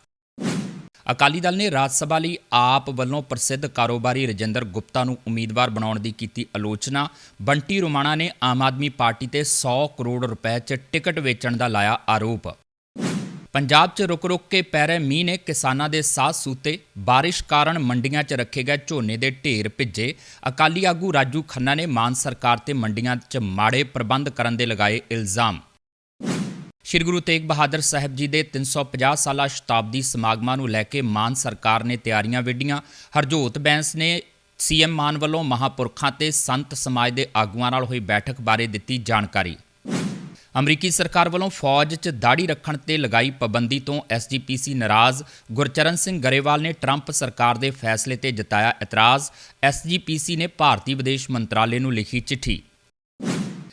ਅਕਾਲੀ ਦਲ ਨੇ ਰਾਜ ਸਭਾ ਲਈ ਆਪ ਵੱਲੋਂ ਪ੍ਰਸਿੱਧ ਕਾਰੋਬਾਰੀ ਰਜਿੰਦਰ ਗੁਪਤਾ ਨੂੰ ਉਮੀਦਵਾਰ ਬਣਾਉਣ ਦੀ ਕੀਤੀ ਆਲੋਚਨਾ। ਬੰਟੀ ਰੋਮਾਣਾ ਨੇ ਆਮ ਆਦਮੀ ਪਾਰਟੀ ਤੇ 100 ਕਰੋੜ ਰੁਪਏ 'ਚ ਟਿਕਟ ਵੇਚਣ ਦਾ ਲਾਇਆ ਆਰੋਪ। ਪੰਜਾਬ 'ਚ ਰੁਕ-ਰੁਕ ਕੇ ਪੈ ਰਹੇ ਮੀਂਹ ਨੇ ਕਿਸਾਨਾਂ ਦੇ ਸਾਹ ਸੂਤੇ। ਬਾਰਿਸ਼ ਕਾਰਨ ਮੰਡੀਆਂ 'ਚ ਰੱਖੇ ਗਏ ਝੋਨੇ ਦੇ ਢੇਰ ਭਿੱਜੇ। ਅਕਾਲੀ ਆਗੂ ਰਾਜੂ ਖੰਨਾ ਨੇ ਮਾਨ ਸਰਕਾਰ ਤੇ ਮੰਡੀਆਂ 'ਚ ਮਾੜੇ ਪ੍ਰਬੰਧ ਕਰਨ ਦੇ ਲਗਾਏ ਇਲਜ਼ਾਮ। ਸ਼੍ਰੀ ਗੁਰੂ ਤੇਗ ਬਹਾਦਰ ਸਾਹਿਬ ਜੀ ਦੇ 350 ਸਾਲਾ ਸ਼ਤਾਬਦੀ ਸਮਾਗਮਾਂ ਨੂੰ ਲੈ ਕੇ ਮਾਨ ਸਰਕਾਰ ਨੇ ਤਿਆਰੀਆਂ ਵਿੱਢੀਆਂ। ਹਰਜੋਤ ਬੈਂਸ ਨੇ ਸੀਐਮ ਮਾਨ ਵੱਲੋਂ ਮਹਾਪੁਰਖਾਂ ਤੇ ਸੰਤ ਸਮਾਜ ਦੇ ਆਗੂਆਂ ਨਾਲ ਹੋਈ ਬੈਠਕ ਬਾਰੇ ਦਿੱਤੀ ਜਾਣਕਾਰੀ। ਅਮਰੀਕੀ ਸਰਕਾਰ ਵੱਲੋਂ ਫੌਜ 'ਚ ਦਾੜੀ ਰੱਖਣ ਤੇ ਲਗਾਈ ਪਾਬੰਦੀ ਤੋਂ ਐਸਜੀਪੀਸੀ ਨਾਰਾਜ਼। ਗੁਰਚਰਨ ਸਿੰਘ ਗਰੇਵਾਲ ਨੇ ਟਰੰਪ ਸਰਕਾਰ ਦੇ ਫੈਸਲੇ ਤੇ ਜਤਾਇਆ ਇਤਰਾਜ਼। ਐਸਜੀਪੀਸੀ ਨੇ ਭਾਰਤੀ ਵਿਦੇਸ਼ ਮੰਤਰਾਲੇ ਨੂੰ ਲਿਖੀ ਚਿੱਠੀ।